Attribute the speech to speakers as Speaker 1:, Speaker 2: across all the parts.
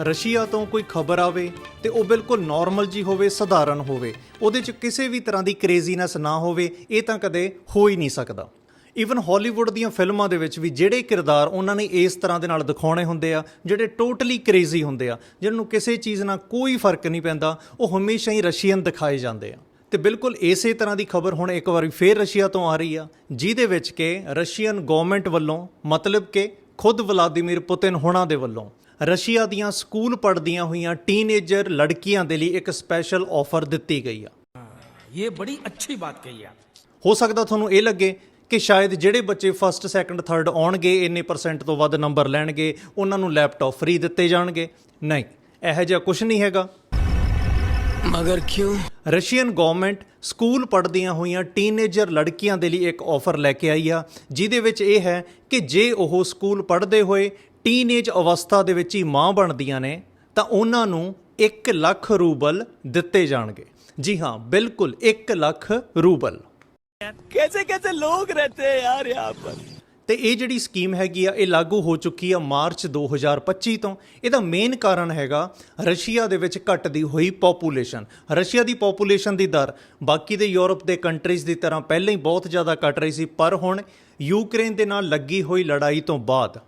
Speaker 1: Russia ਤੋਂ ਕੋਈ ਖਬਰ ਆਵੇ ਤੇ ਉਹ ਬਿਲਕੁਲ ਨਾਰਮਲ ਜੀ ਹੋਵੇ, ਸਧਾਰਨ ਹੋਵੇ, ਉਹਦੇ 'ਚ ਕਿਸੇ ਵੀ ਤਰ੍ਹਾਂ ਦੀ ਕ੍ਰੇਜ਼ੀਨੈਸ ਨਾ ਹੋਵੇ, ਇਹ ਤਾਂ ਕਦੇ ਹੋ ਹੀ ਨਹੀਂ ਸਕਦਾ। ਈਵਨ ਹਾਲੀਵੁੱਡ ਦੀਆਂ ਫਿਲਮਾਂ ਦੇ ਵਿੱਚ ਵੀ ਜਿਹੜੇ ਕਿਰਦਾਰ ਉਹਨਾਂ ਨੇ ਇਸ ਤਰ੍ਹਾਂ ਦੇ ਨਾਲ ਦਿਖਾਉਣੇ ਹੁੰਦੇ ਆ, ਜਿਹੜੇ ਟੋਟਲੀ ਕ੍ਰੇਜ਼ੀ ਹੁੰਦੇ ਆ, ਜਿਹਨਾਂ ਨੂੰ ਕਿਸੇ ਚੀਜ਼ ਨਾਲ ਕੋਈ ਫ਼ਰਕ ਨਹੀਂ ਪੈਂਦਾ, ਉਹ ਹਮੇਸ਼ਾ ਹੀ ਰਸ਼ੀਅਨ ਦਿਖਾਏ ਜਾਂਦੇ ਆ। ਤੇ ਬਿਲਕੁਲ ਇਸੇ ਤਰ੍ਹਾਂ ਦੀ ਖਬਰ ਹੁਣ ਇੱਕ ਵਾਰੀ ਫੇਰ ਰਸ਼ੀਆ ਤੋਂ ਆ ਰਹੀ ਆ, ਜਿਹਦੇ ਵਿੱਚ ਕਿ ਰਸ਼ੀਅਨ ਗਵਰਨਮੈਂਟ ਵੱਲੋਂ ਮਤਲਬ ਕਿ ਖੁਦ ਵਲਾਦੀਮੀਰ ਪੁਤਿਨ ਹੋਣਾ ਦੇ ਵੱਲੋਂ ਰਸ਼ੀਆ ਦੀਆਂ ਸਕੂਲ ਪੜ੍ਹਦੀਆਂ ਹੋਈਆਂ ਟੀਨੇਜਰ ਲੜਕੀਆਂ ਦੇ ਲਈ ਇੱਕ ਸਪੈਸ਼ਲ ਆਫਰ ਦਿੱਤੀ ਗਈ ਆ।
Speaker 2: ਇਹ ਬੜੀ ਅੱਛੀ ਬਾਤ ਕਹੀ ਆ।
Speaker 1: ਹੋ ਸਕਦਾ ਤੁਹਾਨੂੰ ਇਹ ਲੱਗੇ ਕਿ ਸ਼ਾਇਦ ਜਿਹੜੇ ਬੱਚੇ ਫਸਟ ਸੈਕੰਡ ਥਰਡ ਆਉਣਗੇ ਇੰਨੇ ਪਰਸੈਂਟ ਤੋਂ ਵੱਧ ਨੰਬਰ ਲੈਣਗੇ ਉਹਨਾਂ ਨੂੰ ਲੈਪਟਾਪ ਫ੍ਰੀ ਦਿੱਤੇ ਜਾਣਗੇ। ਨਹੀਂ ਇਹੋ ਜਿਹਾ ਕੁਝ ਨਹੀਂ ਹੈਗਾ।
Speaker 2: ਮਗਰ ਕਿਉਂ?
Speaker 1: ਰਸ਼ੀਅਨ ਗਵਰਨਮੈਂਟ ਸਕੂਲ ਪੜ੍ਹਦੀਆਂ ਹੋਈਆਂ ਟੀਨੇਜਰ ਲੜਕੀਆਂ ਦੇ ਲਈ ਇੱਕ ਆਫਰ ਲੈ ਕੇ ਆਈ ਆ ਜਿਹਦੇ ਵਿੱਚ ਇਹ ਹੈ ਕਿ ਜੇ ਉਹ ਸਕੂਲ ਪੜ੍ਹਦੇ ਹੋਏ ਟੀਨੇਜ ਅਵਸਥਾ ਦੇ ਵਿੱਚ ਹੀ ਮਾਂ ਬਣਦੀਆਂ ਨੇ ਤਾਂ ਉਹਨਾਂ ਨੂੰ 1 ਲੱਖ ਰੂਬਲ ਦਿੱਤੇ ਜਾਣਗੇ। ਜੀ ਹਾਂ ਬਿਲਕੁਲ 1 ਲੱਖ ਰੂਬਲ।
Speaker 2: ਕੈਸੇ ਕੈਸੇ ਲੋਕ ਰਹਤੇ ਯਾਰ ਯਹਾਂ ਪਰ?
Speaker 1: ਤੇ ਇਹ ਜਿਹੜੀ ਸਕੀਮ ਹੈਗੀ ਆ ਇਹ ਲਾਗੂ ਹੋ ਚੁੱਕੀ ਆ ਮਾਰਚ 2025 ਤੋਂ। ਇਹਦਾ ਮੇਨ ਕਾਰਨ ਹੈਗਾ ਰਸ਼ੀਆ ਦੇ ਵਿੱਚ ਘਟਦੀ ਹੋਈ ਪੋਪੂਲੇਸ਼ਨ ਰਸ਼ੀਆ ਦੀ ਪੋਪੂਲੇਸ਼ਨ ਦੀ ਦਰ ਬਾਕੀ ਦੇ ਯੂਰਪ ਦੇ ਕੰਟਰੀਜ਼ ਦੀ ਤਰ੍ਹਾਂ ਪਹਿਲਾਂ ਹੀ ਬਹੁਤ ਜ਼ਿਆਦਾ ਘਟ ਰਹੀ ਸੀ ਪਰ ਹੁਣ ਯੂਕਰੇਨ ਦੇ ਨਾਲ ਲੱਗੀ ਹੋਈ ਲੜਾਈ ਤੋਂ ਬਾਅਦ।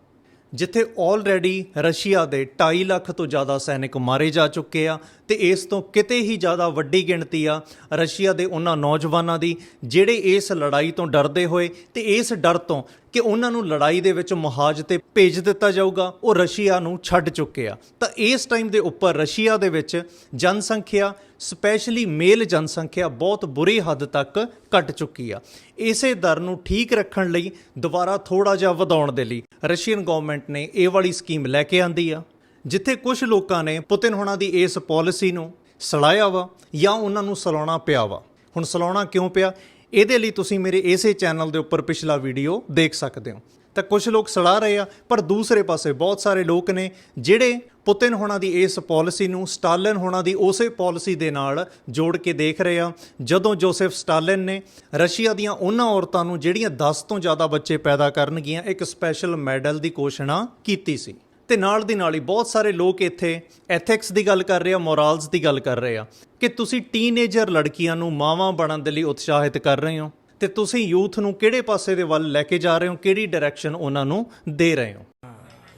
Speaker 1: ਜਿੱਥੇ ਆਲਰੇਡੀ ਰਸ਼ੀਆ ਦੇ 2.5 ਲੱਖ ਤੋਂ ਜ਼ਿਆਦਾ ਸੈਨਿਕ ਮਾਰੇ ਜਾ ਚੁੱਕੇ ਆ ਤੇ ਇਸ ਤੋਂ ਕਿਤੇ ਹੀ ਜ਼ਿਆਦਾ ਵੱਡੀ ਗਿਣਤੀ ਆ ਰਸ਼ੀਆ ਦੇ ਉਹਨਾਂ ਨੌਜਵਾਨਾਂ ਦੀ, ਜਿਹੜੇ ਇਸ ਲੜਾਈ ਤੋਂ ਡਰਦੇ ਹੋਏ ਤੇ ਇਸ ਡਰ ਤੋਂ ਕਿ ਉਹਨਾਂ ਨੂੰ ਲੜਾਈ ਦੇ ਵਿੱਚ ਮੁਹਾਜ ਤੇ ਭੇਜ ਦਿੱਤਾ ਜਾਊਗਾ। ਉਹ ਰਸ਼ੀਆ ਨੂੰ ਛੱਡ ਚੁੱਕੇ ਆ। ਤਾਂ ਇਸ ਟਾਈਮ ਦੇ ਉੱਪਰ ਰਸ਼ੀਆ ਦੇ ਵਿੱਚ ਜਨਸੰਖਿਆ ਸਪੈਸ਼ਲੀ ਮੇਲ ਜਨਸੰਖਿਆ, ਬਹੁਤ ਬੁਰੀ ਹੱਦ ਤੱਕ ਘਟ ਚੁੱਕੀ ਆ। ਇਸੇ ਦਰ ਨੂੰ ਠੀਕ ਰੱਖਣ ਲਈ ਦੁਬਾਰਾ ਥੋੜਾ ਜਿਹਾ ਵਧਾਉਣ ਦੇ ਲਈ ਰਸ਼ੀਅਨ ਗਵਰਨਮੈਂਟ ਨੇ ਇਹ ਵਾਲੀ ਸਕੀਮ ਲੈ ਕੇ ਆਂਦੀ ਆ। ਜਿੱਥੇ ਕੁਝ ਲੋਕਾਂ ਨੇ ਪੁਤਿਨ ਹੋਣਾ ਦੀ ਇਸ ਪਾਲਿਸੀ ਨੂੰ ਸਲਾਇਆ ਵਾ ਜਾਂ ਉਹਨਾਂ ਨੂੰ ਸਲਾਉਣਾ ਪਿਆ ਵਾ। ਹੁਣ ਸਲਾਉਣਾ ਕਿਉਂ ਪਿਆ? ਇਹਦੇ ਲਈ ਤੁਸੀਂ ਮੇਰੇ ਇਸੇ ਚੈਨਲ ਦੇ ਉੱਪਰ ਪਿਛਲਾ ਵੀਡੀਓ ਦੇਖ ਸਕਦੇ ਹੋ। ਤਾਂ ਕੁਝ ਲੋਕ ਸੜਾ ਰਹੇ ਆ, ਪਰ ਦੂਸਰੇ ਪਾਸੇ ਬਹੁਤ ਸਾਰੇ ਲੋਕ ਨੇ ਜਿਹੜੇ ਪੁਤਿਨ ਹੋਣਾ ਦੀ ਇਸ ਪਾਲਿਸੀ ਨੂੰ, ਸਟਾਲਿਨ ਹੋਣਾ ਦੀ ਉਸੇ ਪਾਲਿਸੀ ਦੇ ਨਾਲ ਜੋੜ ਕੇ ਦੇਖ ਰਹੇ ਆ। ਜਦੋਂ ਜੋਸੇਫ ਸਟਾਲਿਨ ਨੇ ਰਸ਼ੀਆ ਦੀਆਂ ਉਹਨਾਂ ਔਰਤਾਂ ਨੂੰ ਜਿਹੜੀਆਂ 10 ਤੋਂ ਜ਼ਿਆਦਾ ਬੱਚੇ ਪੈਦਾ ਕਰਨਗੀਆਂ, ਇੱਕ ਸਪੈਸ਼ਲ ਮੈਡਲ ਦੀ ਘੋਸ਼ਣਾ ਕੀਤੀ ਸੀ। ਤੇ ਨਾਲ ਦੀ ਨਾਲ ਹੀ ਬਹੁਤ ਸਾਰੇ ਲੋਕ ਇੱਥੇ ਐਥਿਕਸ ਦੀ ਗੱਲ ਕਰ ਰਹੇ ਆ ਮੋਰਲਸ ਦੀ ਗੱਲ ਕਰ ਰਹੇ ਆ ਕਿ ਤੁਸੀਂ ਟੀਨੇਜਰ ਲੜਕੀਆਂ ਨੂੰ ਮਾਵਾਂ ਬਣਨ ਦੇ ਲਈ ਉਤਸ਼ਾਹਿਤ ਕਰ ਰਹੇ ਹੋ ਤੇ ਤੁਸੀਂ ਯੂਥ ਨੂੰ ਕਿਹੜੇ ਪਾਸੇ ਦੇ ਵੱਲ ਲੈ ਕੇ ਜਾ ਰਹੇ ਹੋ, ਕਿਹੜੀ ਡਾਇਰੈਕਸ਼ਨ ਉਹਨਾਂ ਨੂੰ ਦੇ ਰਹੇ ਹੋ,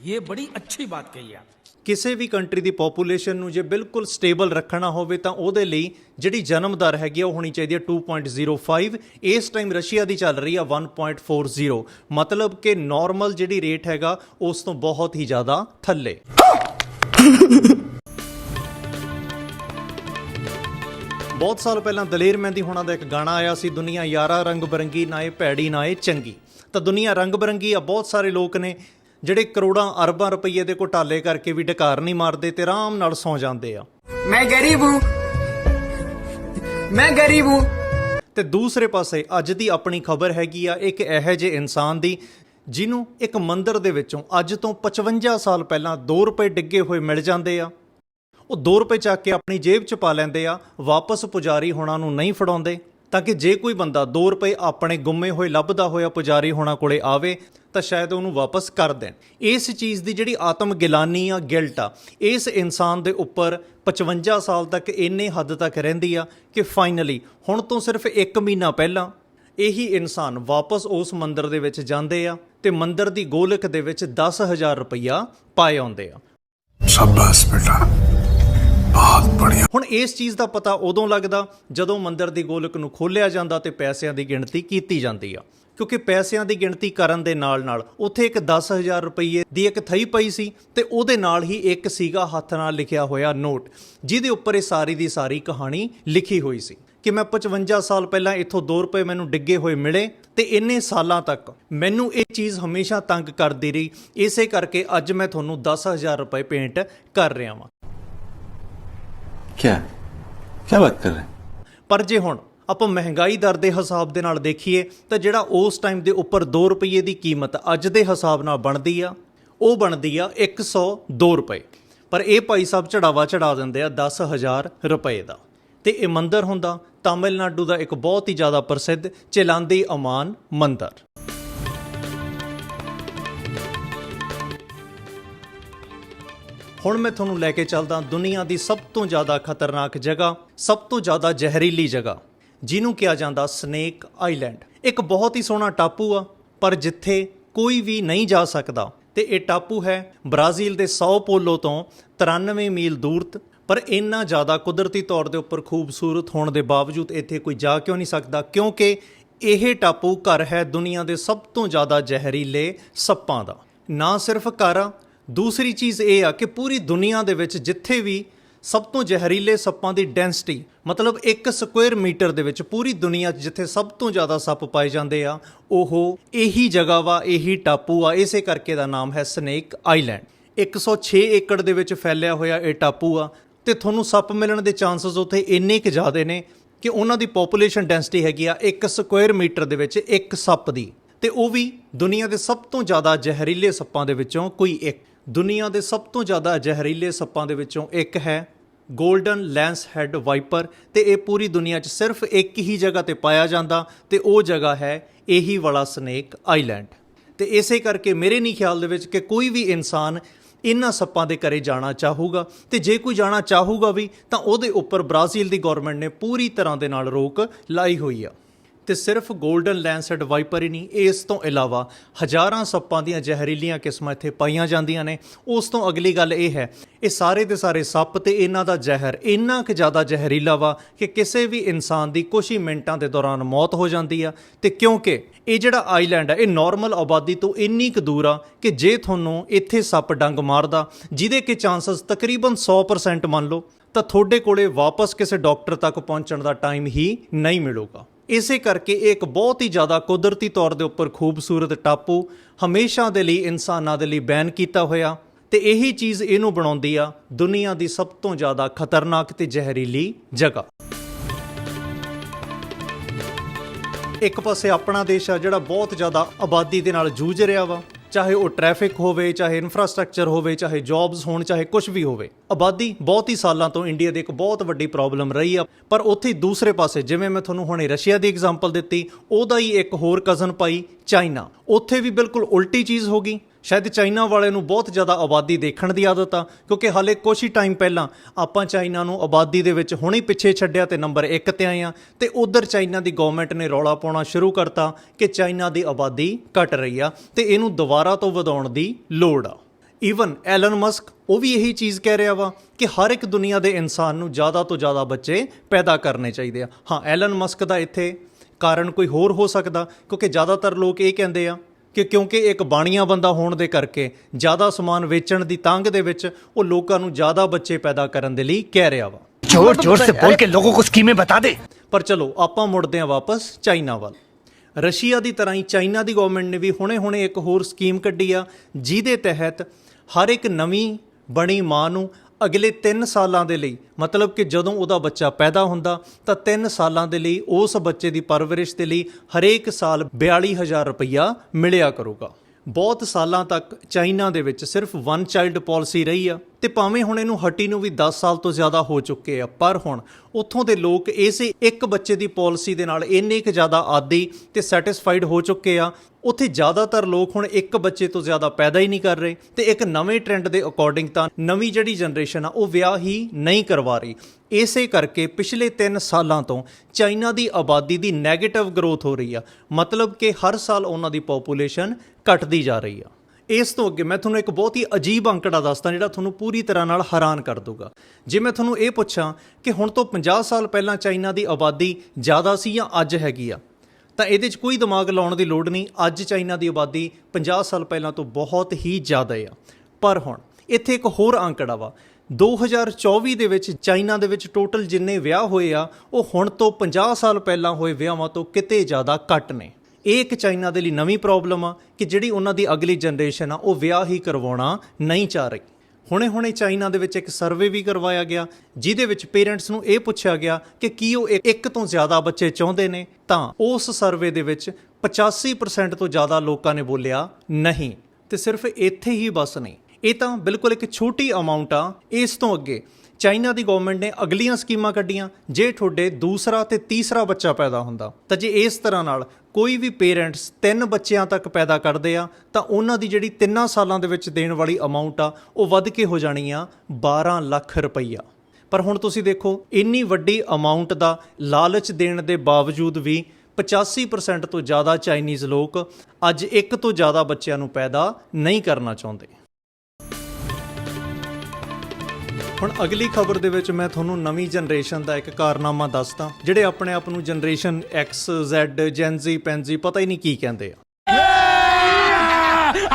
Speaker 2: ਇਹ ਬੜੀ ਅੱਛੀ ਬਾਤ ਕਹੀ ਆ।
Speaker 1: ਕਿਸੇ ਵੀ ਕੰਟਰੀ ਦੀ ਪੋਪੂਲੇਸ਼ਨ ਨੂੰ ਜੇ ਬਿਲਕੁਲ ਸਟੇਬਲ ਰੱਖਣਾ ਹੋਵੇ ਤਾਂ ਉਹਦੇ ਲਈ ਜਿਹੜੀ ਜਨਮ ਦਰ ਹੈਗੀ ਆ, ਉਹ ਹੋਣੀ ਚਾਹੀਦੀ ਹੈ 2.05 ਇਸ ਟਾਈਮ ਰਸ਼ੀਆ ਦੀ ਚੱਲ ਰਹੀ ਆ 1.40 ਮਤਲਬ ਕਿ ਨਾਰਮਲ ਜਿਹੜੀ ਰੇਟ ਹੈਗਾ, ਉਸ ਤੋਂ ਬਹੁਤ ਹੀ ਜ਼ਿਆਦਾ ਥੱਲੇ। ਬਹੁਤ ਸਾਲ ਪਹਿਲਾਂ ਦਲੇਰ ਮਹਿੰਦੀ ਹੋਣਾ ਦਾ ਇੱਕ ਗਾਣਾ ਆਇਆ ਸੀ, ਦੁਨੀਆ ਯਾਰਾ ਰੰਗ ਬਰੰਗੀ, ਨਾ ਇਹ ਭੈੜੀ, ਨਾ ਇਹ ਚੰਗੀ। ਤਾਂ ਦੁਨੀਆ ਰੰਗ ਬਰੰਗੀ ਆ, ਬਹੁਤ ਸਾਰੇ ਲੋਕ ਨੇ ਜਿਹੜੇ ਕਰੋੜਾਂ ਅਰਬਾਂ ਰੁਪਈਏ ਦੇ ਘੋਟਾਲੇ ਕਰਕੇ ਵੀ ਡਕਾਰ ਨਹੀਂ ਮਾਰਦੇ ਤੇ ਆਰਾਮ ਨਾਲ ਸੌ ਜਾਂਦੇ ਆ।
Speaker 3: ਮੈਂ ਗਰੀਬ ਹੂੰ। ਮੈਂ ਗਰੀਬ ਹੂੰ।
Speaker 1: ਤੇ ਦੂਸਰੇ ਪਾਸੇ ਅੱਜ ਦੀ ਆਪਣੀ ਖਬਰ ਹੈਗੀ ਆ ਇੱਕ ਇਹੋ ਜਿਹੇ ਇਨਸਾਨ ਦੀ ਜਿਹਨੂੰ ਇੱਕ ਮੰਦਰ ਦੇ ਵਿੱਚੋਂ ਅੱਜ ਤੋਂ 55 ਸਾਲ ਪਹਿਲਾਂ 2 ਰੁਪਏ ਡਿੱਗੇ ਹੋਏ ਮਿਲ ਜਾਂਦੇ ਆ। ਉਹ 2 ਰੁਪਏ ਚੱਕ ਕੇ ਆਪਣੀ ਜੇਬ 'ਚ ਪਾ ਲੈਂਦੇ ਆ ਵਾਪਸ ਪੁਜਾਰੀ ਹੋਣਾ ਨੂੰ ਨਹੀਂ ਫੜਾਉਂਦੇ। ਤਾਂ ਕਿ ਜੇ ਕੋਈ ਬੰਦਾ 2 ਰੁਪਏ ਆਪਣੇ ਗੁੰਮੇ ਹੋਏ ਲੱਭਦਾ ਹੋਇਆ ਪੁਜਾਰੀ ਹੋਣਾ ਕੋਲੇ ਆਵੇ, ਤਾਂ ਸ਼ਾਇਦ ਉਹਨੂੰ ਵਾਪਸ ਕਰ ਦੇਣ। ਇਸ ਚੀਜ਼ ਦੀ ਜਿਹੜੀ ਆਤਮ ਗਿਲਾਨੀ ਆ, ਗਿਲਟ ਆ, ਇਸ ਇਨਸਾਨ ਦੇ ਉੱਪਰ 55 ਸਾਲ ਤੱਕ ਇੰਨੇ ਹੱਦ ਤੱਕ ਰਹਿੰਦੀ ਆ ਕਿ ਫਾਈਨਲੀ ਹੁਣ ਤੋਂ ਸਿਰਫ 1 ਮਹੀਨਾ ਪਹਿਲਾਂ ਇਹੀ ਇਨਸਾਨ ਵਾਪਸ ਉਸ ਮੰਦਰ ਦੇ ਵਿੱਚ ਜਾਂਦੇ ਆ ਤੇ ਮੰਦਰ ਦੀ ਗੋਲਕ ਦੇ ਵਿੱਚ 10000 ਰੁਪਇਆ ਪਾਏ ਆਉਂਦੇ ਆ।
Speaker 4: ਸ਼ਾਬਾਸ਼ ਬੇਟਾ। ਬਹੁਤ ਬੜੀਆ।
Speaker 1: ਹੁਣ ਇਸ ਚੀਜ਼ ਦਾ ਪਤਾ ਉਦੋਂ ਲੱਗਦਾ ਜਦੋਂ ਮੰਦਰ ਦੀ ਗੋਲਕ ਨੂੰ ਖੋਲਿਆ ਜਾਂਦਾ ਤੇ ਪੈਸਿਆਂ ਦੀ ਗਿਣਤੀ ਕੀਤੀ ਜਾਂਦੀ ਆ। ਕਿਉਂਕਿ ਪੈਸਿਆਂ ਦੀ ਗਿਣਤੀ ਕਰਨ ਦੇ ਨਾਲ-ਨਾਲ ਉੱਥੇ ਇੱਕ 10000 ਰੁਪਏ ਦੀ ਇੱਕ ਥਈ ਪਈ ਸੀ ਤੇ ਉਹਦੇ ਨਾਲ ਹੀ ਇੱਕ ਸੀਗਾ ਹੱਥ ਨਾਲ ਲਿਖਿਆ ਹੋਇਆ ਨੋਟ, ਜਿਹਦੇ ਉੱਪਰ ਇਹ ਸਾਰੀ ਦੀ ਸਾਰੀ ਕਹਾਣੀ ਲਿਖੀ ਹੋਈ ਸੀ ਕਿ ਮੈਂ 55 ਸਾਲ ਪਹਿਲਾਂ ਇੱਥੋਂ 2 ਰੁਪਏ ਮੈਨੂੰ ਡਿੱਗੇ ਹੋਏ ਮਿਲੇ ਤੇ ਇੰਨੇ ਸਾਲਾਂ ਤੱਕ ਮੈਨੂੰ ਇਹ ਚੀਜ਼ ਹਮੇਸ਼ਾ ਤੰਗ ਕਰਦੀ ਰਹੀ। ਇਸੇ ਕਰਕੇ ਅੱਜ ਮੈਂ ਤੁਹਾਨੂੰ 10000 ਰੁਪਏ ਪੇਂਟ ਕਰ ਰਿਹਾ ਹਾਂ
Speaker 5: ਕਿਆ ਕਿਆ ਬਾਤ ਕਰ ਰਹੇ?
Speaker 1: ਪਰ ਜੇ ਹੁਣ ਆਪਾਂ ਮਹਿੰਗਾਈ ਦਰ ਦੇ ਹਿਸਾਬ ਦੇ ਨਾਲ ਦੇਖੀਏ, ਤਾਂ ਜਿਹੜਾ ਉਸ ਟਾਈਮ ਦੇ ਉੱਪਰ 2 ਰੁਪਏ ਦੀ ਕੀਮਤ ਅੱਜ ਦੇ ਹਿਸਾਬ ਨਾਲ ਬਣਦੀ ਆ, ਉਹ ਬਣਦੀ ਆ 102 ਰੁਪਏ। ਪਰ ਇਹ ਭਾਈ ਸਾਹਿਬ ਚੜਾਵਾ ਚੜਾ ਦਿੰਦੇ ਆ 10000 ਰੁਪਏ ਦਾ। ਤੇ ਇਹ ਮੰਦਰ ਹੁੰਦਾ, ਤਾਮਿਲਨਾਡੂ ਦਾ ਇੱਕ ਬਹੁਤ ਹੀ ਜ਼ਿਆਦਾ ਪ੍ਰਸਿੱਧ ਚਿਲਾਂਦੀ ਅਮਾਨ ਮੰਦਰ। ਹੁਣ ਮੈਂ ਤੁਹਾਨੂੰ ਲੈ ਕੇ ਚੱਲਦਾ ਦੁਨੀਆ ਦੀ ਸਭ ਤੋਂ ਜ਼ਿਆਦਾ ਖਤਰਨਾਕ ਜਗ੍ਹਾ, ਸਭ ਤੋਂ ਜ਼ਿਆਦਾ ਜ਼ਹਿਰੀਲੀ ਜਗ੍ਹਾ, ਜਿਹਨੂੰ ਕਿਹਾ ਜਾਂਦਾ ਸਨੇਕ ਆਈਲੈਂਡ। ਇੱਕ ਬਹੁਤ ਹੀ ਸੋਹਣਾ ਟਾਪੂ ਆ, ਪਰ ਜਿੱਥੇ ਕੋਈ ਵੀ ਨਹੀਂ ਜਾ ਸਕਦਾ। ਤੇ ਇਹ ਟਾਪੂ ਹੈ ਬ੍ਰਾਜ਼ੀਲ ਦੇ ਸਾਓ ਪੋਲੋ ਤੋਂ 93 ਮੀਲ ਦੂਰ ਪਰ ਇੰਨਾ ਜ਼ਿਆਦਾ ਕੁਦਰਤੀ ਤੌਰ ਦੇ ਉੱਪਰ ਖੂਬਸੂਰਤ ਹੋਣ ਦੇ ਬਾਵਜੂਦ ਇੱਥੇ ਕੋਈ ਜਾ ਕਿਉਂ ਨਹੀਂ ਸਕਦਾ, ਕਿਉਂਕਿ ਇਹ ਟਾਪੂ ਘਰ ਹੈ ਦੁਨੀਆ ਦੇ ਸਭ ਤੋਂ ਜ਼ਿਆਦਾ ਜ਼ਹਿਰੀਲੇ ਸੱਪਾਂ ਦਾ। ਨਾ ਸਿਰਫ ਘਰ ਦੂਸਰੀ ਚੀਜ਼ ਇਹ ਆ ਕਿ ਪੂਰੀ ਦੁਨੀਆ ਦੇ ਵਿੱਚ ਜਿੱਥੇ ਵੀ ਸਭ ਤੋਂ ਜ਼ਹਿਰੀਲੇ ਸੱਪਾਂ ਦੀ ਡੈਂਸਿਟੀ ਮਤਲਬ 1 ਸਕੁਅਰ ਮੀਟਰ ਦੇ ਵਿੱਚ ਪੂਰੀ ਦੁਨੀਆ 'ਚ ਜਿੱਥੇ ਸਭ ਤੋਂ ਜ਼ਿਆਦਾ ਸੱਪ ਪਾਏ ਜਾਂਦੇ ਆ, ਉਹ ਇਹੀ ਜਗ੍ਹਾ ਵਾ, ਇਹੀ ਟਾਪੂ ਆ, ਇਸੇ ਕਰਕੇ ਦਾ ਨਾਮ ਹੈ ਸਨੇਕ ਆਈਲੈਂਡ 106 ਏਕੜ ਦੇ ਵਿੱਚ ਫੈਲਿਆ ਹੋਇਆ ਇਹ ਟਾਪੂ ਆ ਤੇ ਤੁਹਾਨੂੰ ਸੱਪ ਮਿਲਣ ਦੇ ਚਾਂਸਸ ਉੱਥੇ ਇੰਨੇ ਕੁ ਜ਼ਿਆਦੇ ਨੇ ਕਿ ਉਹਨਾਂ ਦੀ ਪੋਪੂਲੇਸ਼ਨ ਡੈਂਸਿਟੀ ਹੈਗੀ ਆ 1 ਸਕੁਅਰ ਮੀਟਰ ਦੇ ਵਿੱਚ ਇੱਕ ਸੱਪ ਦੀ। ਤੇ ਉਹ ਵੀ ਦੁਨੀਆ ਦੇ ਸਭ ਤੋਂ ਜ਼ਿਆਦਾ ਜ਼ਹਿਰੀਲੇ ਸੱਪਾਂ ਦੇ ਵਿੱਚੋਂ ਕੋਈ ਇੱਕ। ਦੁਨੀਆ ਦੇ ਸਭ ਤੋਂ ਜ਼ਿਆਦਾ ਜ਼ਹਿਰੀਲੇ ਸੱਪਾਂ ਦੇ ਵਿੱਚੋਂ ਇੱਕ ਹੈ ਗੋਲਡਨ ਲੈਂਸ ਹੈਡ ਵਾਈਪਰ ਤੇ ਇਹ ਪੂਰੀ ਦੁਨੀਆ 'ਚ ਸਿਰਫ ਇੱਕ ਹੀ ਜਗ੍ਹਾ ਤੇ ਪਾਇਆ ਜਾਂਦਾ ਤੇ ਉਹ ਜਗ੍ਹਾ ਹੈ ਇਹੀ ਵਾਲਾ ਸਨੇਕ ਆਈਲੈਂਡ। ਤੇ ਇਸੇ ਕਰਕੇ ਮੇਰੇ ਨਹੀਂ ਖਿਆਲ ਦੇ ਵਿੱਚ ਕਿ ਕੋਈ ਵੀ ਇਨਸਾਨ ਇਹਨਾਂ ਸੱਪਾਂ ਦੇ ਘਰੇ ਜਾਣਾ ਚਾਹੂਗਾ ਤੇ ਜੇ ਕੋਈ ਜਾਣਾ ਚਾਹੂਗਾ ਵੀ ਤਾਂ ਉਹਦੇ ਉੱਪਰ ਬ੍ਰਾਜ਼ੀਲ ਦੀ ਗਵਰਨਮੈਂਟ ਨੇ ਪੂਰੀ ਤਰ੍ਹਾਂ ਦੇ ਨਾਲ ਰੋਕ ਲਾਈ ਹੋਈ ਆ। ਤੇ ਸਿਰਫ 골ਡਨ ਲੈਂਸਡ ਵਾਈਪਰ ਹੀ ਨਹੀਂ, ਇਸ ਤੋਂ ਇਲਾਵਾ ਹਜ਼ਾਰਾਂ ਸੱਪਾਂ ਦੀਆਂ ਜ਼ਹਿਰੀਲੀਆਂ ਕਿਸਮਾਂ ਇੱਥੇ ਪਾਈਆਂ ਜਾਂਦੀਆਂ ਨੇ। ਉਸ ਤੋਂ ਅਗਲੀ ਗੱਲ ਇਹ ਹੈ, ਇਹ ਸਾਰੇ ਦੇ ਸਾਰੇ ਸੱਪ ਤੇ ਇਹਨਾਂ ਦਾ ਜ਼ਹਿਰ ਇੰਨਾ ਕੁ ਜ਼ਿਆਦਾ ਜ਼ਹਿਰੀਲਾ ਵਾ ਕਿ ਕਿਸੇ ਵੀ ਇਨਸਾਨ ਦੀ ਕੁਝ ਹੀ ਮਿੰਟਾਂ ਦੇ ਦੌਰਾਨ ਮੌਤ ਹੋ ਜਾਂਦੀ ਆ। ਤੇ ਕਿਉਂਕਿ ਇਹ ਜਿਹੜਾ ਆਈਲੈਂਡ ਹੈ ਇਹ ਨਾਰਮਲ ਆਬਾਦੀ ਤੋਂ ਇੰਨੀ ਕੁ ਦੂਰ ਆ ਕਿ ਜੇ ਤੁਹਾਨੂੰ ਇੱਥੇ ਸੱਪ ਡੰਗ ਮਾਰਦਾ, ਜਿਹਦੇ ਕਿ ਚਾਂਸਸ ਤਕਰੀਬਨ 100% ਮੰਨ ਲਓ, ਤਾਂ ਤੁਹਾਡੇ ਕੋਲੇ ਵਾਪਸ ਕਿਸੇ ਡਾਕਟਰ ਤੱਕ ਪਹੁੰਚਣ ਦਾ ਟਾਈਮ ਹੀ ਨਹੀਂ ਮਿਲੂਗਾ। ਇਸੇ ਕਰਕੇ ਇਹ ਇੱਕ ਬਹੁਤ ਹੀ ਜ਼ਿਆਦਾ ਕੁਦਰਤੀ ਤੌਰ ਦੇ ਉੱਪਰ ਖੂਬਸੂਰਤ ਟਾਪੂ ਹਮੇਸ਼ਾ ਦੇ ਲਈ ਇਨਸਾਨਾਂ ਦੇ ਲਈ ਬੈਨ ਕੀਤਾ ਹੋਇਆ ਤੇ ਇਹੀ ਚੀਜ਼ ਇਹਨੂੰ ਬਣਾਉਂਦੀ ਆ ਦੁਨੀਆ ਦੀ ਸਭ ਤੋਂ ਜ਼ਿਆਦਾ ਖਤਰਨਾਕ ਤੇ ਜ਼ਹਿਰੀਲੀ ਜਗ੍ਹਾ। ਇੱਕ ਪਾਸੇ ਆਪਣਾ ਦੇਸ਼ ਆ ਜਿਹੜਾ ਬਹੁਤ ਜ਼ਿਆਦਾ ਆਬਾਦੀ ਦੇ ਨਾਲ ਜੂਝ ਰਿਹਾ ਵਾ ਚਾਹੇ ਉਹ ਟ੍ਰੈਫਿਕ ਹੋਵੇ, ਚਾਹੇ ਇਨਫਰਾਸਟ੍ਰਕਚਰ ਹੋਵੇ, ਚਾਹੇ ਜੌਬਸ ਹੋਣ, ਚਾਹੇ ਕੁਝ ਵੀ ਹੋਵੇ, ਆਬਾਦੀ ਬਹੁਤ ਹੀ ਸਾਲਾਂ ਤੋਂ ਇੰਡੀਆ ਦੀ ਇੱਕ ਬਹੁਤ ਵੱਡੀ ਪ੍ਰੋਬਲਮ ਰਹੀ ਆ। ਪਰ ਉੱਥੇ ਹੀ ਦੂਸਰੇ ਪਾਸੇ, ਜਿਵੇਂ ਮੈਂ ਤੁਹਾਨੂੰ ਹੁਣੇ ਰਸ਼ੀਆ ਦੀ ਐਗਜ਼ਾਮਪਲ ਦਿੱਤੀ, ਉਹਦਾ ਹੀ ਇੱਕ ਹੋਰ ਕਜ਼ਨ ਪਾਈ ਚਾਈਨਾ ਉੱਥੇ ਵੀ ਬਿਲਕੁਲ ਉਲਟੀ ਚੀਜ਼ ਹੋ ਗਈ। ਸ਼ਾਇਦ ਚਾਈਨਾ ਵਾਲੇ ਨੂੰ ਬਹੁਤ ਜ਼ਿਆਦਾ ਆਬਾਦੀ ਦੇਖਣ ਦੀ ਆਦਤ ਆ, ਕਿਉਂਕਿ ਹਾਲੇ ਕੁਝ ਹੀ ਟਾਈਮ ਪਹਿਲਾਂ ਆਪਾਂ ਚਾਈਨਾ ਨੂੰ ਆਬਾਦੀ ਦੇ ਵਿੱਚ ਹੁਣੇ ਪਿੱਛੇ ਛੱਡਿਆ ਤੇ ਨੰਬਰ 1 ਤੇ ਆਏ ਆ ਤੇ ਉਧਰ ਚਾਈਨਾ ਦੀ ਗਵਰਨਮੈਂਟ ਨੇ ਰੌਲਾ ਪਾਉਣਾ ਸ਼ੁਰੂ ਕਰਤਾ ਕਿ ਚਾਈਨਾ ਦੀ ਆਬਾਦੀ ਘਟ ਰਹੀ ਆ ਤੇ ਇਹਨੂੰ ਦੁਬਾਰਾ ਤੋਂ ਵਧਾਉਣ ਦੀ ਲੋੜ ਆ। ਈਵਨ ਐਲਨ ਮਸਕ ਉਹ ਵੀ ਇਹੀ ਚੀਜ਼ ਕਹਿ ਰਿਹਾ ਵਾ ਕਿ ਹਰ ਇੱਕ ਦੁਨੀਆ ਦੇ ਇਨਸਾਨ ਨੂੰ ਜ਼ਿਆਦਾ ਤੋਂ ਜ਼ਿਆਦਾ ਬੱਚੇ ਪੈਦਾ ਕਰਨੇ ਚਾਹੀਦੇ ਆ। ਹਾਂ ਐਲਨ ਮਸਕ ਦਾ ਇੱਥੇ ਕਾਰਨ ਕੋਈ ਹੋਰ ਹੋ ਸਕਦਾ, ਕਿਉਂਕਿ ਜ਼ਿਆਦਾਤਰ ਲੋਕ ਇਹ ਕਹਿੰਦੇ ਆ ਕਿ ਕਿਉਂਕਿ ਇੱਕ ਬਾਣੀਆ ਬੰਦਾ ਹੋਣ ਦੇ ਕਰਕੇ ਜ਼ਿਆਦਾ ਸਮਾਨ ਵੇਚਣ ਦੀ ਤੰਗ ਦੇ ਵਿੱਚ ਉਹ ਲੋਕਾਂ ਨੂੰ ਜ਼ਿਆਦਾ ਬੱਚੇ ਪੈਦਾ ਕਰਨ ਦੇ ਲਈ ਕਹਿ ਰਿਹਾ ਵਾ
Speaker 2: जोर जोर से बोल के लोगों को स्कीमें बता दे
Speaker 1: ਪਰ ਚਲੋ ਆਪਾਂ ਮੁੜਦੇ ਹਾਂ ਵਾਪਸ ਚਾਈਨਾ ਵੱਲ ਰਸ਼ੀਆ ਦੀ ਤਰ੍ਹਾਂ ਹੀ ਚਾਈਨਾ ਦੀ ਗਵਰਨਮੈਂਟ ਨੇ ਵੀ ਹੁਣੇ-ਹੁਣੇ ਇੱਕ ਹੋਰ ਸਕੀਮ ਕੱਢੀ ਆ ਜਿਹਦੇ ਤਹਿਤ ਹਰ ਇੱਕ ਨਵੀਂ ਬਣੀ ਮਾਂ ਨੂੰ ਅਗਲੇ 3 ਸਾਲਾਂ ਦੇ ਲਈ, ਮਤਲਬ ਕਿ ਜਦੋਂ ਉਹਦਾ ਬੱਚਾ ਪੈਦਾ ਹੁੰਦਾ, ਤਾਂ 3 ਸਾਲਾਂ ਦੇ ਲਈ, ਉਸ ਬੱਚੇ ਦੀ ਪਰਵਰਿਸ਼ ਦੇ ਲਈ ਹਰੇਕ ਸਾਲ 42000 ਰੁਪਈਆ ਮਿਲਿਆ ਕਰੂਗਾ। ਬਹੁਤ ਸਾਲਾਂ ਤੱਕ ਚਾਈਨਾ ਦੇ ਵਿੱਚ ਸਿਰਫ ਵਨ ਚਾਈਲਡ ਪਾਲਿਸੀ ਰਹੀ ਆ ਤੇ ਭਾਵੇਂ ਹੁਣ ਇਹਨੂੰ ਹਟੀ ਨੂੰ ਵੀ 10 ਸਾਲ ਤੋਂ ਜ਼ਿਆਦਾ ਹੋ ਚੁੱਕੇ ਆ, ਪਰ ਹੁਣ ਉੱਥੋਂ ਦੇ ਲੋਕ ਇਸੇ ਇੱਕ ਬੱਚੇ ਦੀ ਪਾਲਿਸੀ ਦੇ ਨਾਲ ਇੰਨੇ ਕੁ ਜ਼ਿਆਦਾ ਆਦੀ ਤੇ ਸੈਟੀਸਫਾਈਡ ਹੋ ਚੁੱਕੇ ਆ ਉੱਥੇ ਜ਼ਿਆਦਾਤਰ ਲੋਕ ਹੁਣ ਇੱਕ ਬੱਚੇ ਤੋਂ ਜ਼ਿਆਦਾ ਪੈਦਾ ਹੀ ਨਹੀਂ ਕਰ ਰਹੇ ਤੇ ਇੱਕ ਨਵੇਂ ਟ੍ਰੈਂਡ ਦੇ ਅਕੋਰਡਿੰਗ ਤਾਂ ਨਵੀਂ ਜਿਹੜੀ ਜਨਰੇਸ਼ਨ ਆ, ਉਹ ਵਿਆਹ ਹੀ ਨਹੀਂ ਕਰਵਾ ਰਹੀ। ਇਸੇ ਕਰਕੇ ਪਿਛਲੇ 3 ਸਾਲਾਂ ਤੋਂ ਚਾਈਨਾ ਦੀ ਆਬਾਦੀ ਦੀ 네ਗੇਟਿਵ ਗਰੋਥ ਹੋ ਰਹੀ ਆ। ਮਤਲਬ ਕਿ ਹਰ ਸਾਲ ਉਹਨਾਂ ਦੀ ਪੋਪੂਲੇਸ਼ਨ ਘਟਦੀ ਜਾ ਰਹੀ ਆ। ਇਸ ਤੋਂ ਅੱਗੇ ਮੈਂ ਤੁਹਾਨੂੰ ਇੱਕ ਬਹੁਤ ਹੀ ਅਜੀਬ ਅੰਕੜਾ ਦੱਸਦਾ, ਜਿਹੜਾ ਤੁਹਾਨੂੰ ਪੂਰੀ ਤਰ੍ਹਾਂ ਨਾਲ ਹੈਰਾਨ ਕਰ ਦੂਗਾ ਜੇ ਮੈਂ ਤੁਹਾਨੂੰ ਇਹ ਪੁੱਛਾਂ ਕਿ ਹੁਣ ਤੋਂ 50 ਸਾਲ ਪਹਿਲਾਂ ਚਾਈਨਾ ਦੀ ਆਬਾਦੀ ਜ਼ਿਆਦਾ ਸੀ ਜਾਂ ਅੱਜ ਹੈਗੀ ਆ ਤਾਂ ਇਹਦੇ 'ਚ ਕੋਈ ਦਿਮਾਗ ਲਾਉਣ ਦੀ ਲੋੜ ਨਹੀਂ। ਅੱਜ ਚਾਈਨਾ ਦੀ ਆਬਾਦੀ 50 ਸਾਲ ਪਹਿਲਾਂ ਤੋਂ ਬਹੁਤ ਹੀ ਜ਼ਿਆਦਾ ਆ। ਪਰ ਹੁਣ ਇੱਥੇ ਇੱਕ ਹੋਰ ਅੰਕੜਾ ਵਾ। 2024 ਦੇ ਵਿੱਚ ਚਾਈਨਾ ਦੇ ਵਿੱਚ ਟੋਟਲ ਜਿੰਨੇ ਵਿਆਹ ਹੋਏ ਆ, ਉਹ ਹੁਣ ਤੋਂ 50 ਸਾਲ ਪਹਿਲਾਂ ਹੋਏ ਵਿਆਹਾਂ ਤੋਂ ਕਿਤੇ ਜ਼ਿਆਦਾ ਘੱਟ ਨੇ। ਇਹ ਇੱਕ ਚਾਈਨਾ ਦੇ ਲਈ ਨਵੀਂ ਪ੍ਰੋਬਲਮ ਆ ਕਿ ਜਿਹੜੀ ਉਹਨਾਂ ਦੀ ਅਗਲੀ ਜਨਰੇਸ਼ਨ ਆ, ਉਹ ਵਿਆਹ ਹੀ ਕਰਵਾਉਣਾ ਨਹੀਂ ਚਾਹ ਰਹੀ। ਹੁਣੇ-ਹੁਣੇ ਚਾਈਨਾ ਦੇ ਵਿੱਚ ਇੱਕ ਸਰਵੇ ਵੀ ਕਰਵਾਇਆ ਗਿਆ, ਜਿਹਦੇ ਵਿੱਚ ਪੇਰੈਂਟਸ ਨੂੰ ਇਹ ਪੁੱਛਿਆ ਗਿਆ ਕਿ ਕੀ ਉਹ ਇੱਕ- ਤੋਂ ਜ਼ਿਆਦਾ ਬੱਚੇ ਚਾਹੁੰਦੇ ਨੇ? ਤਾਂ ਉਸ ਸਰਵੇ ਦੇ ਵਿੱਚ 85% ਤੋਂ ਜ਼ਿਆਦਾ ਲੋਕਾਂ ਨੇ ਬੋਲਿਆ ਨਹੀਂ। ਤੇ ਸਿਰਫ ਇੱਥੇ ਹੀ ਬਸ ਨਹੀਂ ਇਹ ਤਾਂ ਬਿਲਕੁਲ ਇੱਕ ਛੋਟੀ ਅਮਾਉਂਟ ਆ, ਇਸ ਤੋਂ ਅੱਗੇ। ਚਾਈਨਾ ਦੀ ਗਵਰਨਮੈਂਟ ਨੇ ਅਗਲੀਆਂ ਸਕੀਮਾਂ ਕੱਢੀਆਂ, ਜੇ ਤੁਹਾਡੇ ਦੂਸਰਾ ਤੇ ਤੀਸਰਾ ਬੱਚਾ ਪੈਦਾ ਹੁੰਦਾ, ਤਾਂ ਜੇ ਇਸ ਤਰ੍ਹਾਂ ਨਾਲ ਕੋਈ ਵੀ ਪੇਰੈਂਟਸ ਤਿੰਨ ਬੱਚਿਆਂ ਤੱਕ ਪੈਦਾ ਕਰਦੇ ਆ, ਤਾਂ ਉਹਨਾਂ ਦੀ ਜਿਹੜੀ ਤਿੰਨਾਂ ਸਾਲਾਂ ਦੇ ਵਿੱਚ ਦੇਣ ਵਾਲੀ ਅਮਾਉਂਟ ਆ, ਉਹ ਵੱਧ ਕੇ ਹੋ ਜਾਣੀ ਆ 12 ਲੱਖ ਰੁਪਈਆ। ਪਰ ਹੁਣ ਤੁਸੀਂ ਦੇਖੋ, ਇੰਨੀ ਵੱਡੀ ਅਮਾਉਂਟ ਦਾ ਲਾਲਚ ਦੇਣ ਦੇ ਬਾਵਜੂਦ ਵੀ 85% ਤੋਂ ਜ਼ਿਆਦਾ ਚਾਈਨੀਜ਼ ਲੋਕ ਅੱਜ ਇੱਕ ਤੋਂ ਜ਼ਿਆਦਾ ਬੱਚਿਆਂ ਨੂੰ ਪੈਦਾ ਨਹੀਂ ਕਰਨਾ ਚਾਹੁੰਦੇ। ਹੁਣ ਅਗਲੀ ਖਬਰ ਦੇ ਵਿੱਚ ਮੈਂ ਤੁਹਾਨੂੰ ਨਵੀਂ ਜਨਰੇਸ਼ਨ ਦਾ ਇੱਕ ਕਾਰਨਾਮਾ ਦੱਸਦਾ ਜਿਹੜੇ ਆਪਣੇ ਆਪ ਨੂੰ generation X Z gen Z ਪੈਨਜੀ ਪਤਾ ਹੀ ਨਹੀਂ ਕੀ ਕਹਿੰਦੇ ਆ।